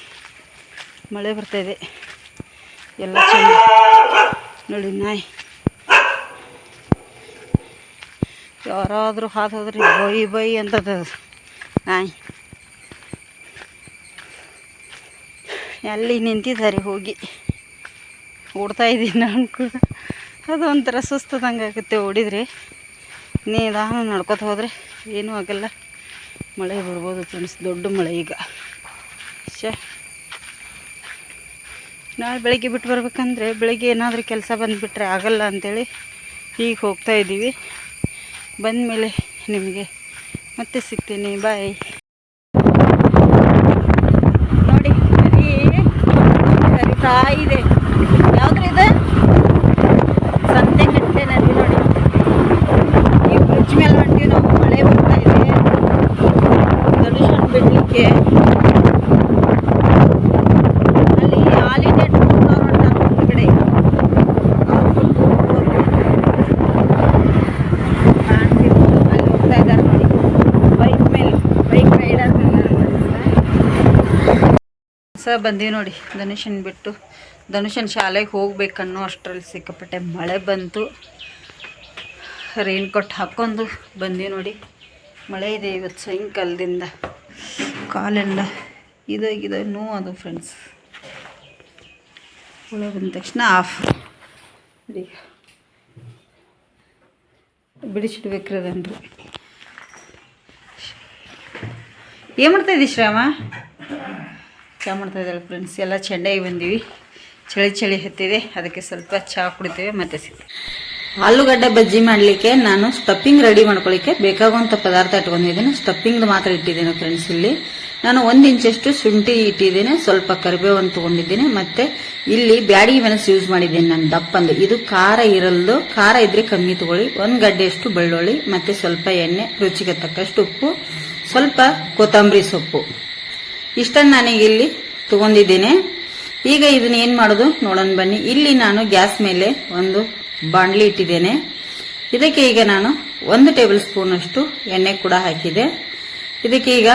ಮಳೆ ಬರ್ತಾಯಿದೆ ಎಲ್ಲ ಚೆಂದ. ನೋಡಿ, ನಾಯಿ. ಯಾರಾದರೂ ಹಾದು ಹೋದ್ರಿ ಬೈ ಬೈ ಅಂತದ. ನಾಯಿ. ಎಲ್ಲಿ ನಿಂತಿದ್ದಾರೆ ಹೋಗಿ? ಓಡ್ತಾ ಇದ್ದೀನಿ ನಾನು ಕೂಡ. ಅದು ಒಂಥರ ಸುಸ್ತದಂಗೆ ಆಗುತ್ತೆ ಓಡಿದರೆ. ನಿಧಾನ ನಡ್ಕೊತ ಹೋದರೆ ಏನೂ ಆಗಲ್ಲ. ಮಳೆ ಬರ್ಬೋದು ಫ್ರೆಂಡ್ಸ್ ದೊಡ್ಡ ಮಳೆ ಈಗ. ಛೇ. ನಾಳೆ ಬೆಳಗ್ಗೆ ಬಿಟ್ಟು ಬರ್ಬೇಕಂದ್ರೆ ಬೆಳಗ್ಗೆ ಏನಾದರೂ ಕೆಲಸ ಬಂದುಬಿಟ್ರೆ ಆಗಲ್ಲ ಅಂಥೇಳಿ ಈಗ ಹೋಗ್ತಾ ಇದ್ದೀವಿ. ಬಂದಮೇಲೆ ನಿಮಗೆ ಮತ್ತೆ ಸಿಗ್ತೀನಿ. ಬಾಯ್ ನೋಡಿ ಹರಿ ಹರಿತಾ ಇದೆ ಯಾವ್ದ್ರಿ ಇದು ಸಂತೆಕಟ್ಟೆ ನದಿ ನೋಡಿ ಈ ಬ್ರಿಡ್ಜ್ ಮೇಲೆ ಹೊಂಟೀವಿ ನಾವು ಮಳೆ ಬರ್ತಾ ಇದೆ ಧನುಷನ್ ಬಿಡ್ಲಿಕ್ಕೆ ಅಲ್ಲಿ ಆಲ್ ಇಂಡಿಯಾ ಟೂರ್ ಹೊಂಟಾರ ಹೊರಗಡೆ ಕಾಣ್ತಿರ್ಬೋದು ಅಲ್ಲಿ ಹೋಗ್ತಾ ಇದ್ದಾರೆ ನೋಡಿ ಬೈಕ್ ಮೇಲೆ ಬೈಕ್ ರೈಡರ್ ಸ ಬಂದೀವಿ ನೋಡಿ, ಧನುಷನ್ ಬಿಟ್ಟು. ಧನುಷನ್ ಶಾಲೆಗೆ ಹೋಗ್ಬೇಕನ್ನೋ ಅಷ್ಟರಲ್ಲಿ ಸಿಕ್ಕಾಪಟ್ಟೆ ಮಳೆ ಬಂತು. ರೈನ್ ಕೋಟ್ ಹಾಕ್ಕೊಂಡು ಬಂದೀವಿ ನೋಡಿ. ಮಳೆ ಇದೆ ಇವತ್ತು ಸಾಯಂಕಾಲದಿಂದ. ಕಾಲೆಲ್ಲ ಇದಾಗಿದೆ ನೋವು ಅದು ಫ್ರೆಂಡ್ಸ್ ಹುಳ ಬಂದ ತಕ್ಷಣ ಆಫ್ ಬಿಡಿಸಿಡ್ಬೇಕ್ರಿ ಅದನ್ರಿ. ಏನು ಮಾಡ್ತಾಯಿದ್ದೀವಿ ಶ್ರಾಮ ಚಹಾ ಮಾಡ್ತಾ ಇದ್ದಾಳೆ ಫ್ರೆಂಡ್ಸ್ ಎಲ್ಲ ಚೆಂಡಾಗಿ ಬಂದೀವಿ. ಚಳಿ ಚಳಿ ಹತ್ತಿದೆ. ಅದಕ್ಕೆ ಸ್ವಲ್ಪ ಚಹಾ ಕುಡಿತೇವೆ, ಮತ್ತೆ ಸಿಗ್ತೀವಿ. ಆಲೂಗಡ್ಡೆ ಬಜ್ಜಿ ಮಾಡಲಿಕ್ಕೆ ನಾನು ಸ್ಟಫಿಂಗ್ ರೆಡಿ ಮಾಡ್ಕೊಳ್ಳಿಕ್ಕೆ ಬೇಕಾಗುವಂಥ ಪದಾರ್ಥ ಇಟ್ಕೊಂಡಿದ್ದೀನಿ. ಸ್ಟಫಿಂಗ್ ಮಾತ್ರ ಇಟ್ಟಿದ್ದೀನಿ ಫ್ರೆಂಡ್ಸ್ ಇಲ್ಲಿ. ನಾನು ಒಂದು ಇಂಚಷ್ಟು ಶುಂಠಿ ಇಟ್ಟಿದ್ದೀನಿ. ಸ್ವಲ್ಪ ಕರಿಬೇವನ್ನು ತೊಗೊಂಡಿದ್ದೀನಿ. ಮತ್ತು ಇಲ್ಲಿ ಬ್ಯಾಡಿಗೆ ಮೆಣಸು ಯೂಸ್ ಮಾಡಿದ್ದೀನಿ ನಾನು ದಪ್ಪಂದು. ಇದು ಖಾರ ಇರಲ್ದು. ಖಾರ ಇದ್ರೆ ಕಮ್ಮಿ ತಗೊಳ್ಳಿ. ಒಂದು ಗಡ್ಡೆಯಷ್ಟು ಬೆಳ್ಳುಳ್ಳಿ, ಮತ್ತು ಸ್ವಲ್ಪ ಎಣ್ಣೆ, ರುಚಿಗೆ ತಕ್ಕಷ್ಟು ಉಪ್ಪು, ಸ್ವಲ್ಪ ಕೊತ್ತಂಬರಿ ಸೊಪ್ಪು. ಇಷ್ಟನ್ನು ನಾನೀಗ ಇಲ್ಲಿ ತಗೊಂಡಿದ್ದೇನೆ. ಈಗ ಇದನ್ನ ಏನು ಮಾಡೋದು? ನೋಡೋಣ ಬನ್ನಿ. ಇಲ್ಲಿ ನಾನು ಗ್ಯಾಸ್ ಮೇಲೆ ಒಂದು ಬಾಣಲಿ ಇಟ್ಟಿದ್ದೇನೆ. ಇದಕ್ಕೆ ಈಗ ನಾನು ಒಂದು ಟೇಬಲ್ ಸ್ಪೂನ್ ಅಷ್ಟು ಎಣ್ಣೆ ಕೂಡ ಹಾಕಿದೆ. ಇದಕ್ಕೆ ಈಗ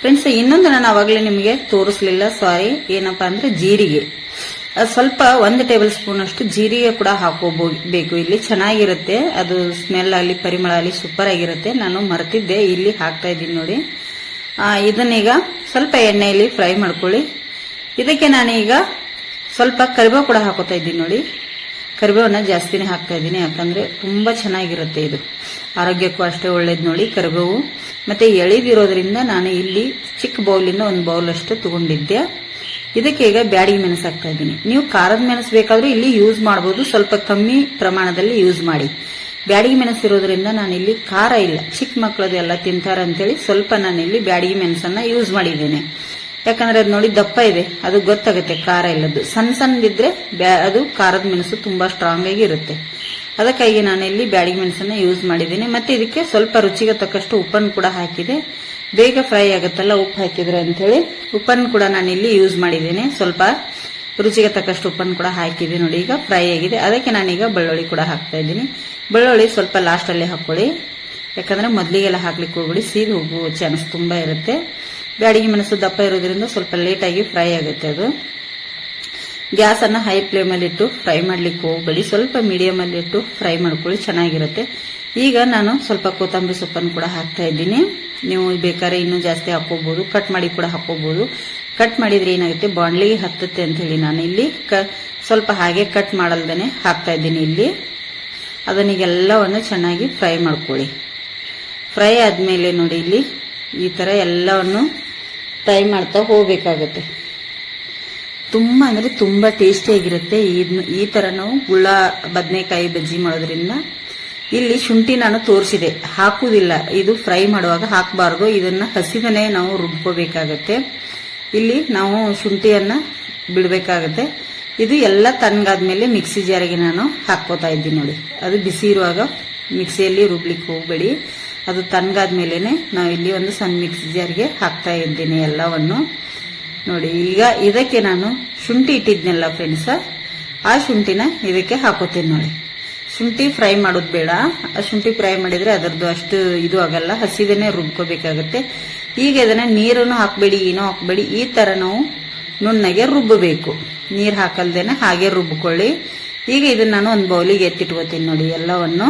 ಫ್ರೆಂಡ್ಸ್ ಇನ್ನೊಂದು ನಾನು ಅವಾಗಲೇ ನಿಮಗೆ ತೋರಿಸ್ಲಿಲ್ಲ. ಸಾರಿ ಏನಪ್ಪಾ ಅಂದ್ರೆ ಜೀರಿಗೆ. ಅದು ಸ್ವಲ್ಪ ಒಂದು ಟೇಬಲ್ ಸ್ಪೂನ್ ಅಷ್ಟು ಜೀರಿಗೆ ಕೂಡ ಹಾಕೋಬೇಕು ಇಲ್ಲಿ ಚೆನ್ನಾಗಿರುತ್ತೆ. ಅದು ಸ್ಮೆಲ್ ಆಗಲಿ ಪರಿಮಳ ಆಗಲಿ ಸೂಪರ್ ಆಗಿರುತ್ತೆ. ನಾನು ಮರೆತಿದ್ದೆ. ಇಲ್ಲಿ ಹಾಕ್ತಾ ಇದ್ದೀನಿ ನೋಡಿ. ಇದನ್ನೀಗ ಸ್ವಲ್ಪ ಎಣ್ಣೆಯಲ್ಲಿ ಫ್ರೈ ಮಾಡ್ಕೊಳ್ಳಿ. ಇದಕ್ಕೆ ನಾನೀಗ ಸ್ವಲ್ಪ ಕರಿಬೇವು ಕೂಡ ಹಾಕೋತಾ ಇದ್ದೀನಿ ನೋಡಿ. ಕರಿಬೇವನ್ನ ಜಾಸ್ತಿನೇ ಹಾಕ್ತಾ ಇದ್ದೀನಿ, ಯಾಕಂದ್ರೆ ತುಂಬ ಚೆನ್ನಾಗಿರುತ್ತೆ ಇದು. ಆರೋಗ್ಯಕ್ಕೂ ಅಷ್ಟೇ ಒಳ್ಳೇದು ನೋಡಿ ಕರಿಬೇವು. ಮತ್ತೆ ಎಳಿದಿರೋದ್ರಿಂದ ನಾನು ಇಲ್ಲಿ ಚಿಕ್ಕ ಬೌಲಿಂದ ಒಂದು ಬೌಲ್ ತೊಗೊಂಡಿದ್ದೆ. ಇದಕ್ಕೆ ಈಗ ಬ್ಯಾಡಿಗೆ ಮೆಣಸು ಹಾಕ್ತಾ ಇದ್ದೀನಿ. ನೀವು ಖಾರದ ಮೆಣಸು ಬೇಕಾದರೂ ಇಲ್ಲಿ ಯೂಸ್ ಮಾಡಬಹುದು ಸ್ವಲ್ಪ ಕಮ್ಮಿ ಪ್ರಮಾಣದಲ್ಲಿ ಯೂಸ್ ಮಾಡಿ. ಬ್ಯಾಡಿಗೆ ಮೆಣಸು ಇರೋದ್ರಿಂದ ನಾನಿಲ್ಲಿ ಖಾರ ಇಲ್ಲ. ಚಿಕ್ಕ ಮಕ್ಕಳದು ಎಲ್ಲ ತಿಂತಾರೆ ಅಂತೇಳಿ ಸ್ವಲ್ಪ ನಾನಿಲ್ಲಿ ಇಲ್ಲಿ ಮೆಣಸನ್ನು ಯೂಸ್ ಮಾಡಿದ್ದೇನೆ. ಯಾಕಂದ್ರೆ ಅದು ನೋಡಿ ದಪ್ಪ ಇದೆ. ಅದು ಗೊತ್ತಾಗುತ್ತೆ, ಖಾರ ಇಲ್ಲದ್ದು. ಸಣ್ಣ ಸಣ್ಣದಿದ್ರೆ ಬ್ಯಾ- ಅದು ಖಾರದ ಮೆಣಸು ತುಂಬಾ ಸ್ಟ್ರಾಂಗ್ ಆಗಿ ಇರುತ್ತೆ. ಅದಕ್ಕಾಗಿ ನಾನು ಇಲ್ಲಿ ಬ್ಯಾಡಿಗೆ ಮೆಣಸನ್ನ ಯೂಸ್ ಮಾಡಿದ್ದೀನಿ. ಮತ್ತೆ ಇದಕ್ಕೆ ಸ್ವಲ್ಪ ರುಚಿಗೆ ತಕ್ಕಷ್ಟು ಉಪ್ಪನ್ನು ಕೂಡ ಹಾಕಿದೆ. ಬೇಗ ಫ್ರೈ ಆಗುತ್ತಲ್ಲ, ಉಪ್ಪು ಹಾಕಿದ್ರೆ ಅಂತೇಳಿ ಉಪ್ಪನ್ನು ಕೂಡ ನಾನು ಇಲ್ಲಿ ಯೂಸ್ ಮಾಡಿದ್ದೇನೆ. ಸ್ವಲ್ಪ ರುಚಿಗೆ ತಕ್ಕಷ್ಟು ಉಪ್ಪನ್ನು ಕೂಡ ಹಾಕಿದೆ ನೋಡಿ. ಈಗ ಫ್ರೈ ಆಗಿದೆ. ಅದಕ್ಕೆ ನಾನೀಗ ಬೆಳ್ಳುಳ್ಳಿ ಕೂಡ ಹಾಕ್ತಾ ಇದ್ದೀನಿ. ಬೆಳ್ಳುಳ್ಳಿ ಸ್ವಲ್ಪ ಲಾಸ್ಟ್ ಹಾಕ್ಕೊಳ್ಳಿ ಯಾಕಂದ್ರೆ ಮೊದಲಿಗೆಲ್ಲ ಹಾಕ್ಲಿಕ್ಕೆ ಹೋಗ್ಬಿಡಿ, ಸೀದ್ ಹೋಗುವ ಚಾನ್ಸ್ ತುಂಬಾ ಇರುತ್ತೆ. ಬ್ಯಾಡಿಗೆ ಮೆಣಸು ದಪ್ಪ ಇರೋದ್ರಿಂದ ಸ್ವಲ್ಪ ಲೇಟಾಗಿ ಫ್ರೈ ಆಗುತ್ತೆ ಅದು. ಗ್ಯಾಸ್ ಅನ್ನ ಹೈ ಫ್ಲೇಮ್ ಅಲ್ಲಿ ಇಟ್ಟು ಫ್ರೈ ಮಾಡ್ಲಿಕ್ಕೆ ಹೋಗ್ಬೇಡಿ. ಸ್ವಲ್ಪ ಮೀಡಿಯಂ ಅಲ್ಲಿ ಇಟ್ಟು ಫ್ರೈ ಮಾಡ್ಕೊಳ್ಳಿ, ಚೆನ್ನಾಗಿರುತ್ತೆ. ಈಗ ನಾನು ಸ್ವಲ್ಪ ಕೊತ್ತಂಬರಿ ಸೊಪ್ಪನ್ನು ಕೂಡ ಹಾಕ್ತಾ ಇದ್ದೀನಿ. ನೀವು ಬೇಕಾದ್ರೆ ಇನ್ನೂ ಜಾಸ್ತಿ ಹಾಕೋಬಹುದು ಕಟ್ ಮಾಡಿ ಕೂಡ ಹಾಕೋಬಹುದು ಕಟ್ ಮಾಡಿದ್ರೆ ಏನಾಗುತ್ತೆ? ಬಾಂಡ್ಲಿಗೆ ಹತ್ತುತ್ತೆ ಅಂತ ಹೇಳಿ ನಾನು ಇಲ್ಲಿ ಸ್ವಲ್ಪ ಹಾಗೆ ಕಟ್ ಮಾಡಲ್ದೇನೆ ಹಾಕ್ತಾ ಇದ್ದೀನಿ ಇಲ್ಲಿ. ಅದನ್ನಿಗೆಲ್ಲವನ್ನು ಚೆನ್ನಾಗಿ ಫ್ರೈ ಮಾಡ್ಕೊಳ್ಳಿ. ಫ್ರೈ ಆದಮೇಲೆ ನೋಡಿ ಇಲ್ಲಿ ಈ ಥರ ಎಲ್ಲವನ್ನು ಫ್ರೈ ಮಾಡ್ತಾ ಹೋಗಬೇಕಾಗತ್ತೆ. ತುಂಬ ಅಂದರೆ ತುಂಬ ಟೇಸ್ಟಿಯಾಗಿರುತ್ತೆ ಇದ್ನ- ಈ ಥರ ನಾವು ಗುಳ್ಳ ಬದನೆಕಾಯಿ ಬಜ್ಜಿ ಮಾಡೋದ್ರಿಂದ ಇಲ್ಲಿ ಶುಂಠಿ ನಾನು ತೋರಿಸಿದೆ. ಹಾಕುವುದಿಲ್ಲ. ಇದು ಫ್ರೈ ಮಾಡುವಾಗ ಹಾಕಬಾರ್ದು. ಇದನ್ನು ಹಸಿದನೆ ನಾವು ರುಬ್ಕೋಬೇಕಾಗತ್ತೆ. ಇಲ್ಲಿ ನಾವು ಶುಂಠಿಯನ್ನು ಬಿಡಬೇಕಾಗತ್ತೆ. ಇದು ಎಲ್ಲ ತಣ್ಣಗಾದ್ಮೇಲೆ ಮಿಕ್ಸಿ ಜಾರಿಗೆ ನಾನು ಹಾಕೋತಾ ಇದ್ದೀನಿ ನೋಡಿ. ಅದು ಬಿಸಿ ಇರುವಾಗ ಮಿಕ್ಸಿಯಲ್ಲಿ ರುಬ್ಲಿಕ್ಕೆ ಹೋಗಬೇಡಿ. ಅದು ತಣ್ಣಗಾದ್ಮೇಲೆ ನಾವು ಇಲ್ಲಿ ಒಂದು ಸಣ್ಣ ಮಿಕ್ಸಿ ಜಾರಿಗೆ ಹಾಕ್ತಾ ಇದ್ದೀನಿ ಎಲ್ಲವನ್ನು. ನೋಡಿ, ಈಗ ಇದಕ್ಕೆ ನಾನು ಶುಂಠಿ ಇಟ್ಟಿದ್ನಲ್ಲ ಫ್ರೆಂಡ್ಸ ಆ ಶುಂಠಿನ ಇದಕ್ಕೆ ಹಾಕೋತೀನಿ ನೋಡಿ. ಶುಂಠಿ ಫ್ರೈ ಮಾಡೋದು ಬೇಡ. ಆ ಶುಂಠಿ ಫ್ರೈ ಮಾಡಿದ್ರೆ ಅದರದ್ದು ಅಷ್ಟು ಇದು ಆಗಲ್ಲ ಹಸಿದನೆ ರುಬ್ಕೋಬೇಕಾಗತ್ತೆ. ಈಗ ಇದನ್ನು ನೀರನ್ನು ಹಾಕಬೇಡಿ ಏನೋ ಹಾಕಬೇಡಿ, ಈ ತರ ನಾವು ನುಣ್ಣಗೆ ರುಬ್ಬಬೇಕು. ನೀರ್ ಹಾಕಲ್ದೇನೆ ಹಾಗೆ ರುಬ್ಕೊಳ್ಳಿ. ಈಗ ಇದನ್ನ ನಾನು ಒಂದು ಬೌಲಿಗೆ ಎತ್ತಿಟ್ಕೋತೀನಿ ನೋಡಿ, ಎಲ್ಲವನ್ನು.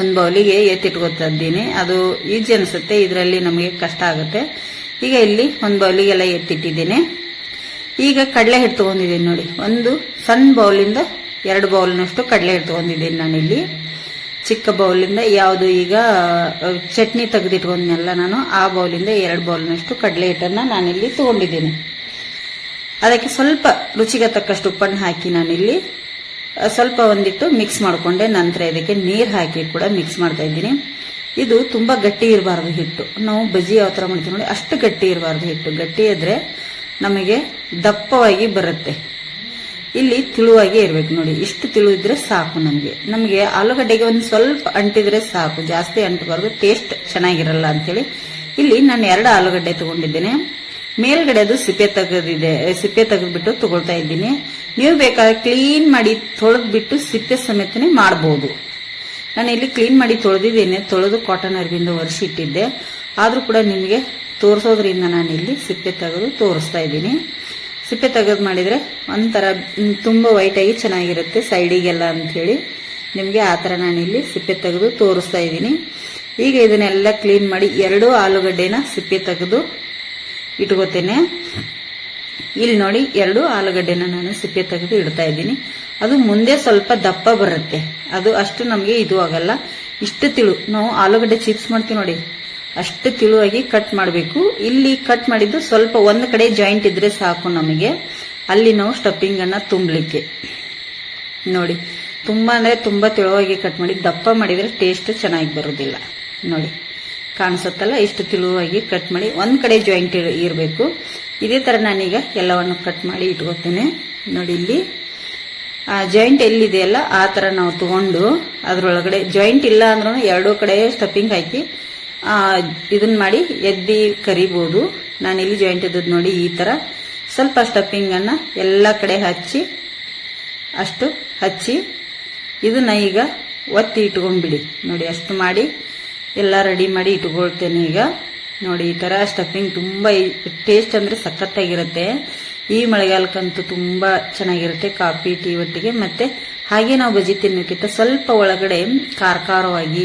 ಒಂದು ಬೌಲಿಗೆ ಎತ್ತಿಟ್ಕೋತಿದ್ದೀನಿ. ಅದು ಈಜಿ ಅನಿಸುತ್ತೆ, ಇದರಲ್ಲಿ ನಮಗೆ ಕಷ್ಟ ಆಗುತ್ತೆ. ಈಗ ಇಲ್ಲಿ ಒಂದು ಬೌಲಿಗೆಲ್ಲ ಎತ್ತಿಟ್ಟಿದ್ದೀನಿ. ಈಗ ಕಡಲೆ ಹಿಟ್ಟು ತೊಗೊಂಡಿದ್ದೀನಿ ನೋಡಿ, ಒಂದು ಸಣ್ಣ ಬೌಲಿಂದ ಎರಡು ಬೌಲ್ನಷ್ಟು ಕಡಲೆ ಹಿಟ್ಟು ತಗೊಂಡಿದ್ದೀನಿ ನಾನಿಲ್ಲಿ ಚಿಕ್ಕ ಬೌಲಿಂದ ಯಾವುದು ಈಗ ಚಟ್ನಿ ತೆಗೆದಿಟ್ಕೊಂಡ್ನಲ್ಲ ನಾನು, ಆ ಬೌಲಿಂದ ಎರಡು ಬೌಲ್ನಷ್ಟು ಕಡಲೆ ಹಿಟ್ಟನ್ನು ನಾನಿಲ್ಲಿ ತಗೊಂಡಿದ್ದೀನಿ. ಅದಕ್ಕೆ ಸ್ವಲ್ಪ ರುಚಿಗೆ ತಕ್ಕಷ್ಟು ಉಪ್ಪನ್ನು ಹಾಕಿ ನಾನಿಲ್ಲಿ ಸ್ವಲ್ಪ ಒಂದಿಟ್ಟು ಮಿಕ್ಸ್ ಮಾಡಿಕೊಂಡೆ. ನಂತರ ಇದಕ್ಕೆ ನೀರು ಹಾಕಿ ಕೂಡ ಮಿಕ್ಸ್ ಮಾಡ್ತಾ ಇದ್ದೀನಿ. ಇದು ತುಂಬಾ ಗಟ್ಟಿ ಇರಬಾರ್ದು ಹಿಟ್ಟು. ನಾವು ಬಜ್ಜಿ ಯಾವ ಥರ ಮಾಡ್ತೀವಿ ನೋಡಿ, ಅಷ್ಟು ಗಟ್ಟಿ ಇರಬಾರ್ದು ಹಿಟ್ಟು. ಗಟ್ಟಿ ಇದ್ರೆ ನಮಗೆ ದಪ್ಪವಾಗಿ ಬರುತ್ತೆ. ಇಲ್ಲಿ ತಿಳುವಾಗಿ ಇರಬೇಕು ನೋಡಿ, ಇಷ್ಟು ತಿಳು ಇದ್ರೆ ಸಾಕು ನಮಗೆ. ನಮಗೆ ಆಲೂಗಡ್ಡೆಗೆ ಒಂದು ಸ್ವಲ್ಪ ಅಂಟಿದ್ರೆ ಸಾಕು. ಜಾಸ್ತಿ ಅಂಟಬಾರ್ದು ಟೇಸ್ಟ್ ಚೆನ್ನಾಗಿರಲ್ಲ ಅಂತೇಳಿ. ಇಲ್ಲಿ ನಾನು ಎರಡು ಆಲೂಗಡ್ಡೆ ತಗೊಂಡಿದ್ದೇನೆ. ಮೇಲ್ಗಡೆ ಅದು ಸಿಪ್ಪೆ ತೆಗೆದಿದೆ ಸಿಪ್ಪೆ ತೆಗೆದ್ಬಿಟ್ಟು ತಗೊಳ್ತಾ ಇದ್ದೀನಿ. ನೀವು ಬೇಕಾದ್ರೆ ಕ್ಲೀನ್ ಮಾಡಿ ತೊಳೆದ್ಬಿಟ್ಟು ಸಿಪ್ಪೆ ಸಮೇತನೆ ಮಾಡಬಹುದು ನಾನು ಇಲ್ಲಿ ಕ್ಲೀನ್ ಮಾಡಿ ತೊಳೆದಿದ್ದೇನೆ. ತೊಳೆದು ಕಾಟನ್ ಅರ್ಬಿಂದ ಒರೆಸಿ ಇಟ್ಟಿದ್ದೆ. ಆದ್ರೂ ಕೂಡ ನಿಮಗೆ ತೋರಿಸೋದ್ರಿಂದ ನಾನು ಇಲ್ಲಿ ಸಿಪ್ಪೆ ತೆಗೆದು ತೋರಿಸ್ತಾ ಇದ್ದೀನಿ. ಸಿಪ್ಪೆ ತೆಗೆದು ಮಾಡಿದ್ರೆ ಒಂಥರ ತುಂಬ ತುಂಬಾ ವೈಟ್ ಆಗಿ ಚೆನ್ನಾಗಿರುತ್ತೆ ಸೈಡಿಗೆಲ್ಲ ಅಂತ ಹೇಳಿ ನಿಮಗೆ ಆ ಥರ ನಾನಿಲ್ಲಿ ಸಿಪ್ಪೆ ತೆಗೆದು ತೋರಿಸ್ತಾ ಇದ್ದೀನಿ. ಈಗ ಇದನ್ನೆಲ್ಲ ಕ್ಲೀನ್ ಮಾಡಿ ಎರಡು ಆಲೂಗಡ್ಡೆನ ಸಿಪ್ಪೆ ತೆಗೆದು ಇಟ್ಕೋತೇನೆ. ಇಲ್ಲಿ ನೋಡಿ, ಎರಡು ಆಲೂಗಡ್ಡೆನ ನಾನು ಸಿಪ್ಪೆ ತೆಗೆದು ಇಡ್ತಾ ಇದ್ದೀನಿ. ಅದು ಮುಂದೆ ಸ್ವಲ್ಪ ದಪ್ಪ ಬರುತ್ತೆ. ಅದು ಅಷ್ಟು ನಮಗೆ ಇದು ಆಗಲ್ಲ. ಇಷ್ಟು ತಿಳು. ನಾವು ಆಲೂಗಡ್ಡೆ ಚಿಪ್ಸ್ ಮಾಡ್ತೀವಿ ನೋಡಿ. ಅಷ್ಟು ತಿಳುವಾಗಿ ಕಟ್ ಮಾಡಬೇಕು. ಇಲ್ಲಿ ಕಟ್ ಮಾಡಿದ್ದು ಸ್ವಲ್ಪ ಒಂದು ಕಡೆ ಜಾಯಿಂಟ್ ಇದ್ರೆ ಸಾಕು ನಮಗೆ. ಅಲ್ಲಿ ನಾವು ಸ್ಟಫಿಂಗ್ ಅನ್ನ ತುಂಬಲಿಕ್ಕೆ. ನೋಡಿ, ತುಂಬಾ ಅಂದ್ರೆ ತುಂಬಾ ತಿಳುವಾಗಿ ಕಟ್ ಮಾಡಿ ದಪ್ಪ ಮಾಡಿದ್ರೆ ಟೇಸ್ಟ್ ಚೆನ್ನಾಗಿ ಬರೋದಿಲ್ಲ. ನೋಡಿ. ಕಾಣಿಸುತ್ತಲ್ಲ, ಇಷ್ಟು ತಿಳುವಾಗಿ ಕಟ್ ಮಾಡಿ, ಒಂದ್ ಕಡೆ ಜಾಯಿಂಟ್ ಇರಬೇಕು. ಇದೇ ತರ ನಾನೀಗ ಎಲ್ಲವನ್ನು ಕಟ್ ಮಾಡಿ ಇಟ್ಕೋತೇನೆ. ನೋಡಿ ಇಲ್ಲಿ. ಆ ಜಾಯಿಂಟ್ ಎಲ್ಲಿದೆಯಲ್ಲ ಆ ತರ ನಾವು ತಗೊಂಡು ಅದ್ರೊಳಗಡೆ ಜಾಯಿಂಟ್ ಇಲ್ಲ ಅಂದ್ರೂ ಎರಡೂ ಕಡೆ ಸ್ಟಫಿಂಗ್ ಹಾಕಿ ಇದನ್ನ ಮಾಡಿ ಎದ್ದಿ ಕರಿಬಹುದು ಇಲ್ಲಿ ಜಾಯಿಂಟ್ ಇದ್ದದ್ ನೋಡಿ ಈ ತರ. ಸ್ವಲ್ಪ ಸ್ಟಫಿಂಗ್ ಅನ್ನ ಎಲ್ಲ ಕಡೆ ಹಚ್ಚಿ, ಅಷ್ಟು ಹಚ್ಚಿ, ಇದನ್ನ ಈಗ ಒತ್ತಿ ಇಟ್ಕೊಂಡ್ಬಿಡಿ. ನೋಡಿ, ಅಷ್ಟು ಮಾಡಿ ಎಲ್ಲ ರೆಡಿ ಮಾಡಿ ಇಟ್ಕೊಳ್ತೇನೆ ಈಗ. ನೋಡಿ, ಈ ಥರ ಸ್ಟಫಿಂಗ್ ತುಂಬ ಟೇಸ್ಟ್ ಅಂದರೆ ಸಖತ್ತಾಗಿರುತ್ತೆ. ಈ ಮಳೆಗಾಲಕ್ಕಂತೂ ತುಂಬ ಚೆನ್ನಾಗಿರುತ್ತೆ ಕಾಫಿ, ಟೀ ಒಟ್ಟಿಗೆ. ಮತ್ತೆ ಹಾಗೆ ನಾವು ಬಜ್ಜಿ ತಿನ್ನೋಕ್ಕಿಂತ ಸ್ವಲ್ಪ ಒಳಗಡೆ ಖಾರ ಖಾರವಾಗಿ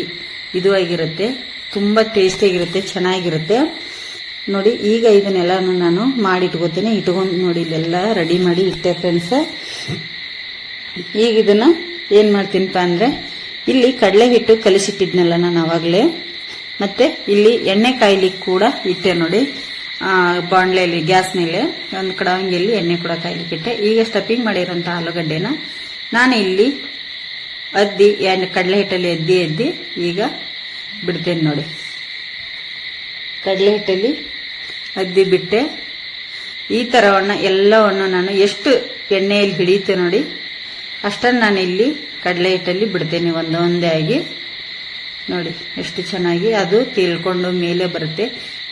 ಇದು ಆಗಿರುತ್ತೆ. ತುಂಬ ಟೇಸ್ಟಿಯಾಗಿರುತ್ತೆ ಚೆನ್ನಾಗಿರುತ್ತೆ. ನೋಡಿ, ಈಗ ಇದನ್ನೆಲ್ಲ ನಾನು ಮಾಡಿ ಇಟ್ಕೋತೀನಿ ಇಟ್ಕೊಂಡು ನೋಡಿ ಇಲ್ಲೆಲ್ಲ ರೆಡಿ ಮಾಡಿ ಇಟ್ಟೆ ಫ್ರೆಂಡ್ಸ್ ಈಗ ಇದನ್ನು ಏನು ಮಾಡ್ತೀನಪ್ಪ ಅಂದರೆ ಇಲ್ಲಿ ಕಡಲೆ ಹಿಟ್ಟು ಕಲಿಸಿಟ್ಟಿದ್ನಲ್ಲ ನಾನು ಆವಾಗಲೇ ಮತ್ತು ಇಲ್ಲಿ ಎಣ್ಣೆ ಕಾಯ್ಲಿಕ್ಕೆ ಕೂಡ ಇಟ್ಟೆ ನೋಡಿ. ಬಾಣಲೆಯಲ್ಲಿ ಗ್ಯಾಸ್ ಮೇಲೆ. ಒಂದು ಕಡವಂಗಿಯಲ್ಲಿ ಎಣ್ಣೆ ಕೂಡ ಕಾಯ್ಲಿಕ್ಕೆ ಇಟ್ಟೆ. ಈಗ ಸ್ಟಫಿಂಗ್ ಮಾಡಿರೋಂಥ ಆಲೂಗಡ್ಡೆನ ನಾನು ಇಲ್ಲಿ ಅದ್ದಿ ಕಡಲೆ ಹಿಟ್ಟಲ್ಲಿ ಎದ್ದಿ ಎದ್ದಿ ಈಗ ಬಿಡ್ತೇನೆ ನೋಡಿ. ಕಡಲೆ ಹಿಟ್ಟಲ್ಲಿ ಅದ್ದಿ ಬಿಟ್ಟೆ. ಈ ಥರವನ್ನು ಎಲ್ಲವನ್ನು ನಾನು ಎಷ್ಟು ಎಣ್ಣೆಯಲ್ಲಿ ಹಿಡಿಯುತ್ತೆ ನೋಡಿ. ಅಷ್ಟನ್ನು ನಾನು ಇಲ್ಲಿ ಕಡಲೆ ಹಿಟ್ಟಲ್ಲಿ ಬಿಡ್ತೇನೆ ಒಂದೊಂದೇ ಆಗಿ. ನೋಡಿ, ಎಷ್ಟು ಚೆನ್ನಾಗಿ ಅದು ತಿಳ್ಕೊಂಡು ಮೇಲೆ ಬರುತ್ತೆ.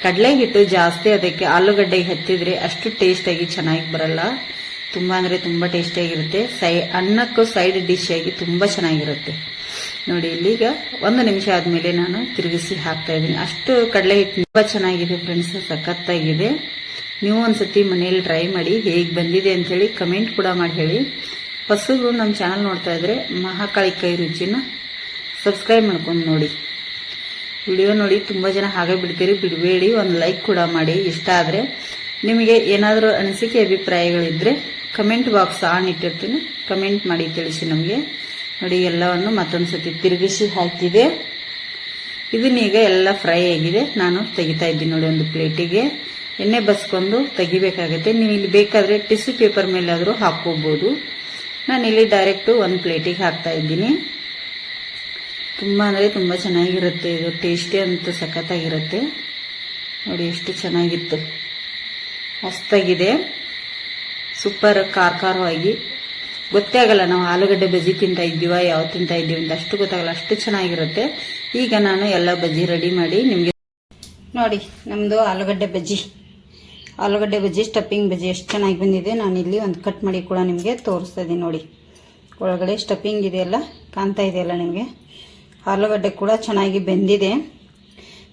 ಕಡಲೆ ಹಿಟ್ಟು ಜಾಸ್ತಿ, ಅದಕ್ಕೆ ಆಲೂಗಡ್ಡೆಗೆ ಹತ್ತಿದ್ರೆ ಅಷ್ಟು ಟೇಸ್ಟಾಗಿ ಚೆನ್ನಾಗಿ ಬರಲ್ಲ. ತುಂಬ ಅಂದರೆ ತುಂಬ ಟೇಸ್ಟಿಯಾಗಿರುತ್ತೆ. ಸೈ, ಅನ್ನಕ್ಕೂ ಸೈಡ್ ಡಿಶ್ ಆಗಿ ತುಂಬ ಚೆನ್ನಾಗಿರುತ್ತೆ. ನೋಡಿ, ಇಲ್ಲಿಗ ಒಂದು ನಿಮಿಷ ಆದಮೇಲೆ ನಾನು ತಿರುಗಿಸಿ ಹಾಕ್ತಾ ಇದ್ದೀನಿ. ಅಷ್ಟು ಕಡಲೆ ಹಿಟ್ಟು ತುಂಬ ಚೆನ್ನಾಗಿದೆ ಫ್ರೆಂಡ್ಸ್, ಸಖತ್ತಾಗಿದೆ. ನೀವು ಒಂದ್ಸತಿ ಮನೆಯಲ್ಲಿ ಟ್ರೈ ಮಾಡಿ ಹೇಗೆ ಬಂದಿದೆ ಅಂತೇಳಿ ಕಮೆಂಟ್ ಕೂಡ ಮಾಡಿ ಹೇಳಿ. ಹೊಸಬ್ರು ನಮ್ಮ ಚಾನಲ್ ನೋಡ್ತಾ ಇದ್ರೆ ಮಹಾಕಾಳಿ ಕೈ ರುಚಿನ ಸಬ್ಸ್ಕ್ರೈಬ್ ಮಾಡ್ಕೊಂಡು ನೋಡಿ. ವಿಡಿಯೋ ನೋಡಿ ತುಂಬ ಜನ ಹಾಗೆ ಬಿಡ್ತೀರಿ, ಬಿಡಬೇಡಿ. ಒಂದು ಲೈಕ್ ಕೂಡ ಮಾಡಿ. ಇಷ್ಟ ಆದರೆ ನಿಮಗೆ ಏನಾದರೂ ಅನಿಸಿಕೆ ಅಭಿಪ್ರಾಯಗಳಿದ್ದರೆ ಕಮೆಂಟ್ ಬಾಕ್ಸ್ ಆನ್ ಇಟ್ಟಿರ್ತೀನಿ ಕಮೆಂಟ್ ಮಾಡಿ ತಿಳಿಸಿ ನಮಗೆ. ನೋಡಿ, ಎಲ್ಲವನ್ನು ಮತ್ತೊಂದು ಸತಿ ತಿರುಗಿಸಿ ಹಾಕಿದೆ. ಇದನ್ನೀಗ ಎಲ್ಲ ಫ್ರೈ ಆಗಿದೆ. ನಾನು ತೆಗಿತಾ ಇದ್ದೀನಿ ನೋಡಿ ಒಂದು ಪ್ಲೇಟಿಗೆ ಎಣ್ಣೆ ಬಸ್ಕೊಂಡು ತೆಗಿಬೇಕಾಗುತ್ತೆ. ನೀವು ಇಲ್ಲಿ ಬೇಕಾದರೆ ಟಿಶ್ಯೂ ಪೇಪರ್ ಮೇಲಾದರೂ ಹಾಕೋಬಹುದು ನಾನು ಇಲ್ಲಿ ಡೈರೆಕ್ಟು ಒಂದು ಪ್ಲೇಟಿಗೆ ಹಾಕ್ತಾ ಇದ್ದೀನಿ. ತುಂಬ ಅಂದರೆ ತುಂಬ ಚೆನ್ನಾಗಿರುತ್ತೆ, ಇದು ಟೇಸ್ಟಿ ಅಂತ ಸಖತ್ತಾಗಿರುತ್ತೆ. ನೋಡಿ ಎಷ್ಟು ಚೆನ್ನಾಗಿತ್ತು. ಮಸ್ತಾಗಿದೆ. ಸೂಪರ್ ಖಾರ ಖಾರವಾಗಿ ಗೊತ್ತೇ ಆಗಲ್ಲ, ನಾವು ಆಲೂಗಡ್ಡೆ ಬಜ್ಜಿ ತಿಂತಾ ಇದ್ದೀವ, ಯಾವ ತಿಂತಾ ಇದ್ದೀವಿ ಅಂತ. ಅಷ್ಟು ಗೊತ್ತಾಗಲ್ಲ, ಅಷ್ಟು ಚೆನ್ನಾಗಿರುತ್ತೆ. ಈಗ ನಾನು ಎಲ್ಲ ಬಜ್ಜಿ ರೆಡಿ ಮಾಡಿ ನಿಮಗೆ ನೋಡಿ ನಮ್ಮದು ಆಲೂಗಡ್ಡೆ ಬಜ್ಜಿ. ಆಲೂಗಡ್ಡೆ ಬಜ್ಜಿ ಸ್ಟಫಿಂಗ್ ಬಜ್ಜಿ ಎಷ್ಟು ಚೆನ್ನಾಗಿ ಬಂದಿದೆ, ನಾನು ಇಲ್ಲಿ ಒಂದು ಕಟ್ ಮಾಡಿ ಕೂಡ ನಿಮಗೆ ತೋರಿಸ್ತಾ ಇದ್ದೀನಿ ನೋಡಿ. ಒಳಗಡೆ ಸ್ಟಫಿಂಗ್ ಇದೆಯಲ್ಲ ಕಾಣ್ತಾ ಇದೆಯಲ್ಲ ನಿಮಗೆ? ಆಲೂಗಡ್ಡೆ ಕೂಡ ಚೆನ್ನಾಗಿ ಬೆಂದಿದೆ.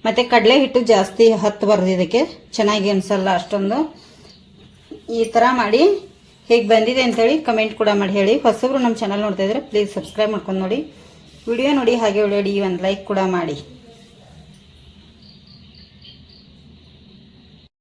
ಮತ್ತು ಕಡಲೆ ಹಿಟ್ಟು ಜಾಸ್ತಿ ಹತ್ತು ಬರೆದಿದ್ದಕ್ಕೆ ಚೆನ್ನಾಗಿ ಅನಿಸಲ್ಲ ಅಷ್ಟೊಂದು. ಈ ಥರ ಮಾಡಿ ಹೇಗೆ ಬಂದಿದೆ ಅಂತೇಳಿ ಕಮೆಂಟ್ ಕೂಡ ಮಾಡಿ ಹೇಳಿ. ಹೊಸಬ್ರು ನಮ್ಮ ಚಾನಲ್ ನೋಡ್ತಾ ಇದ್ರೆ ಪ್ಲೀಸ್ ಸಬ್ಸ್ಕ್ರೈಬ್ ಮಾಡ್ಕೊಂಡು ನೋಡಿ. ವಿಡಿಯೋ ನೋಡಿ, ಹಾಗೆ ಒಳ್ಳೆಯಡಿ ಒಂದು ಲೈಕ್ ಕೂಡ ಮಾಡಿ.